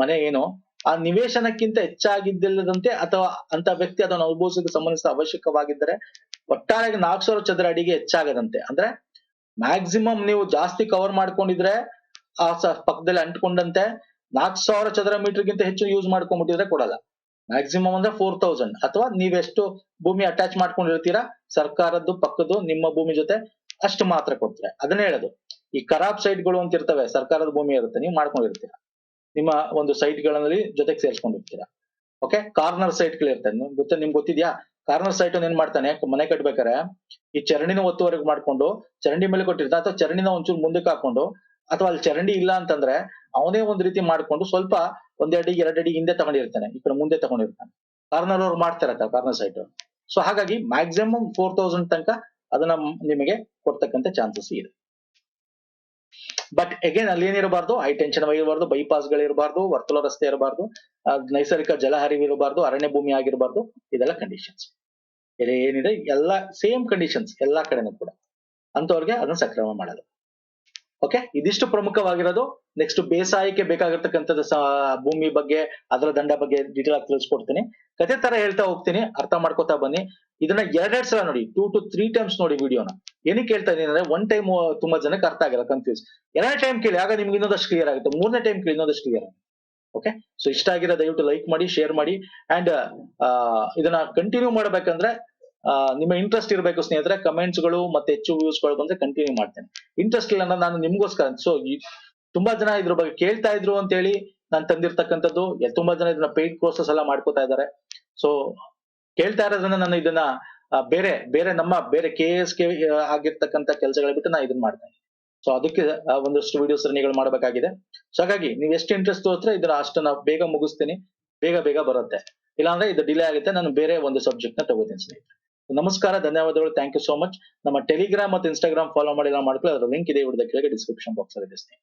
ಮನೆ ಏನು, ಆ ನಿವೇಶನಕ್ಕಿಂತ ಹೆಚ್ಚಾಗಿದ್ದಿಲ್ಲದಂತೆ ಅಥವಾ ಅಂತ ವ್ಯಕ್ತಿ ಅದನ್ನು ಅನುಭವಿಸೋಕೆ ಸಂಬಂಧಿಸಿದ ಅವಶ್ಯಕವಾಗಿದ್ದರೆ ಒಟ್ಟಾರೆ ನಾಲ್ಕು ಸಾವಿರ ಚದರ ಅಡಿಗೆ ಹೆಚ್ಚಾಗದಂತೆ. ಅಂದ್ರೆ ಮ್ಯಾಕ್ಸಿಮಮ್ ನೀವು ಜಾಸ್ತಿ ಕವರ್ ಮಾಡ್ಕೊಂಡಿದ್ರೆ, ಆ ಪಕ್ಕದಲ್ಲಿ ಅಂಟ್ಕೊಂಡಂತೆ, ನಾಲ್ಕು ಸಾವಿರ ಚದರ ಮೀಟರ್ಗಿಂತ ಹೆಚ್ಚು ಯೂಸ್ ಮಾಡ್ಕೊಂಡ್ಬಿಟ್ಟಿದ್ರೆ ಕೊಡಲ್ಲ. ಮ್ಯಾಕ್ಸಿಮಮ್ ಅಂದ್ರೆ ಫೋರ್ ತೌಸಂಡ್ ಅಥವಾ ನೀವೆಷ್ಟು ಭೂಮಿ ಅಟ್ಯಾಚ್ ಮಾಡ್ಕೊಂಡಿರ್ತೀರಾ, ಸರ್ಕಾರದ್ದು ಪಕ್ಕದ್ದು ನಿಮ್ಮ ಭೂಮಿ ಜೊತೆ ಅಷ್ಟು ಮಾತ್ರ ಕೊಡ್ತಾರೆ. ಅದನ್ನ ಹೇಳೋದು. ಈ ಖರಾಬ್ ಸೈಟ್ಗಳು ಅಂತ ಇರ್ತವೆ, ಸರ್ಕಾರದ ಭೂಮಿ ಇರುತ್ತೆ, ನೀವು ಮಾಡ್ಕೊಂಡಿರ್ತೀರಾ. ನಿಮ್ಮ ಒಂದು ಸೈಟ್ಗಳಲ್ಲಿ ಜೊತೆಗೆ ಸೇರಿಸ್ಕೊಂಡಿರ್ತೀರಾ. ಓಕೆ ಕಾರ್ನರ್ ಸೈಟ್ಗಳು ಇರ್ತವೆ. ನಿಮ್ಗೆ ಗೊತ್ತ, ನಿಮ್ಗೆ ಗೊತ್ತಿದ್ಯಾ? ಕಾರ್ನರ್ ಸೈಟ್ ಏನ್ ಮಾಡ್ತಾನೆ, ಮನೆ ಕಟ್ಬೇಕಾರೆ ಈ ಚರಂಡಿನ ಒತ್ತುವರೆಗೆ ಮಾಡ್ಕೊಂಡು, ಚರಂಡಿ ಮೇಲೆ ಕೊಟ್ಟಿರ್ತಾನೆ ಅಥವಾ ಚರಂಡಿನ ಒಂಚೂರು ಮುಂದಕ್ಕೆ ಹಾಕೊಂಡು ಅಥವಾ ಅಲ್ಲಿ ಚರಂಡಿ ಇಲ್ಲ ಅಂತಂದ್ರೆ ಅವನೇ ಒಂದ್ ರೀತಿ ಮಾಡ್ಕೊಂಡು ಸ್ವಲ್ಪ ಒಂದ್ ಎರಡು ಎರಡು ಅಡಿ ಹಿಂದೆ ತಗೊಂಡಿರ್ತಾನೆ, ಈ ಕಡೆ ಮುಂದೆ ತಗೊಂಡಿರ್ತಾನೆ. ಕಾರ್ನರ್ ಅವ್ರು ಮಾಡ್ತಾರೆ ಕಾರ್ನರ್ ಸೈಟ್ ಸೊ ಹಾಗಾಗಿ ಮ್ಯಾಕ್ಸಿಮಮ್ ಫೋರ್ ತೌಸಂಡ್ ತನಕ ಅದನ್ನ ನಿಮಗೆ ಕೊಡ್ತಕ್ಕಂತ ಚಾನ್ಸಸ್ ಇದೆ. ಬಟ್ ಅಗೇನ್ ಅಲ್ಲಿ ಏನಿರಬಾರ್ದು? ಹೈ ಟೆನ್ಷನ್ ಇರಬಾರ್ದು ಬೈಪಾಸ್ ಗಳಿರಬಾರ್ದು ವರ್ತುಲ ರಸ್ತೆ ಇರಬಾರ್ದು ನೈಸರ್ಗಿಕ ಜಲ ಹರಿವು ಇರಬಾರ್ದು, ಅರಣ್ಯ ಭೂಮಿ ಆಗಿರಬಾರ್ದು, ಇದೆಲ್ಲ ಕಂಡೀಷನ್ಸ್ ಏನಿದೆ? ಎಲ್ಲ ಸೇಮ್ ಕಂಡೀಷನ್ಸ್ ಎಲ್ಲಾ ಕಡೆನೂ ಕೂಡ. ಅಂತವ್ರಿಗೆ ಅದನ್ನ ಸಕ್ರಮ ಮಾಡಲ್ಲ ಓಕೆ ಇದಿಷ್ಟು ಪ್ರಮುಖವಾಗಿರೋದು. ನೆಕ್ಸ್ಟ್ ಬೇಸಾಯಕ್ಕೆ ಬೇಕಾಗಿರ್ತಕ್ಕಂಥದ್ದು ಭೂಮಿ ಬಗ್ಗೆ, ಅದರ ದಂಡ ಬಗ್ಗೆ ಡೀಟೇಲ್ ಆಗಿ ತಿಳಿಸ್ಕೊಡ್ತೀನಿ. ಕತೆ ತರ ಹೇಳ್ತಾ ಹೋಗ್ತೀನಿ, ಅರ್ಥ ಮಾಡ್ಕೋತಾ ಬನ್ನಿ. ಇದನ್ನ ಎರಡೆರಡು ಸಲ ನೋಡಿ ಟೂ ಟು ತ್ರೀ ಟೈಮ್ಸ್ ನೋಡಿ ವಿಡಿಯೋನ. ಏನಕ್ಕೆ ಹೇಳ್ತಾ ಇದೀನಿ ಅಂದ್ರೆ ಒನ್ ಟೈಮ್ ತುಂಬಾ ಜನಕ್ಕೆ ಅರ್ಥ ಆಗಲ್ಲ ಕನ್ಫ್ಯೂಸ್ ಎರಡನೇ ಟೈಮ್ ಕೇಳಿ, ಆಗ ನಿಮ್ಗೆ ಇನ್ನೊಂದಷ್ಟು ಕ್ಲಿಯರ್ ಆಗುತ್ತೆ. ಮೂರನೇ ಟೈಮ್ ಕೇಳಿ, ಇನ್ನೊಂದಷ್ಟು ಕ್ಲಿಯರ್ ಆಗುತ್ತೆ. ಓಕೆ ಸೊ ಇಷ್ಟ ಆಗಿರೋ ದಯವಿಟ್ಟು ಲೈಕ್ ಮಾಡಿ ಶೇರ್ ಮಾಡಿ. ಅಂಡ್ ಇದನ್ನ ಕಂಟಿನ್ಯೂ ಮಾಡ್ಬೇಕಂದ್ರೆ ನಿಮ್ಮ ಇಂಟ್ರೆಸ್ಟ್ ಇರಬೇಕು ಸ್ನೇಹಿತರೆ ಕಮೆಂಟ್ಸ್ಗಳು ಮತ್ತೆ ಹೆಚ್ಚು ವ್ಯೂಸ್ಗಳು ಬಂದ್ರೆ ಕಂಟಿನ್ಯೂ ಮಾಡ್ತೇನೆ. ಇಂಟ್ರೆಸ್ಟ್ ಇಲ್ಲ ನಾನು ನಿಮ್ಗೋಸ್ಕರ ಸೊ ತುಂಬಾ ಜನ ಇದ್ರ ಬಗ್ಗೆ ಕೇಳ್ತಾ ಇದ್ರು ಅಂತ ಹೇಳಿ ನಾನು ತಂದಿರ್ತಕ್ಕಂಥದ್ದು ತುಂಬಾ ಜನ ಇದನ್ನ ಪೇಯ್ಡ್ ಕೋರ್ಸಸ್ ಎಲ್ಲ ಮಾಡ್ಕೋತಾ ಇದ್ದಾರೆ. ಸೊ ಕೇಳ್ತಾ ಇರೋದ್ರಿಂದ ನಾನು ಇದನ್ನ ಬೇರೆ ಬೇರೆ ನಮ್ಮ, ಬೇರೆ ಕೆ ಎಸ್ ಕೆ ಆಗಿರ್ತಕ್ಕಂಥ ಕೆಲಸಗಳ ಬಿಟ್ಟು ನಾನು ಇದನ್ನ ಮಾಡ್ತೇನೆ. ಸೊ ಅದಕ್ಕೆ ಒಂದಷ್ಟು ವಿಡಿಯೋ ಸರಣಿಗಳು ಮಾಡಬೇಕಾಗಿದೆ. ಸೊ ಹಾಗಾಗಿ ನೀವು ಎಷ್ಟು ಇಂಟ್ರೆಸ್ಟ್ ತೋರಿಸ್ರೆ ಇದನ್ನ ಅಷ್ಟು ನಾವು ಬೇಗ ಮುಗಿಸ್ತೀನಿ. ಬೇಗ ಬೇಗ ಬರುತ್ತೆ. ಇಲ್ಲಾಂದ್ರೆ ಇದು ಡಿಲೇ ಆಗುತ್ತೆ. ನಾನು ಬೇರೆ ಒಂದು ಸಬ್ಜೆಕ್ಟ್ನ ತಗೋತೀನಿ ಸ್ನೇಹಿತರೆ. ನಮಸ್ಕಾರ, ಧನ್ಯವಾದಗಳು ಥ್ಯಾಂಕ್ ಯು ಸೋ ಮಚ್ ನಮ್ಮ ಟೆಲಿಗ್ರಾಮ್ ಮತ್ತು ಇನ್ಸ್ಟಾಗ್ರಾಮ್ ಫಾಲೋ ಮಾಡಿ ನಾವು ಮಾಡ್ಕೊಳ್ಳಿ. ಅದರ ಲಿಂಕ್ ಇದೆ ವಿಡಿಯೋದ ಕೆಳಗೆ ಡಿಸ್ಕ್ರಿಪ್ಷನ್ ಬಾಕ್ಸ್ ಅಲ್ಲಿ ಇದೆ.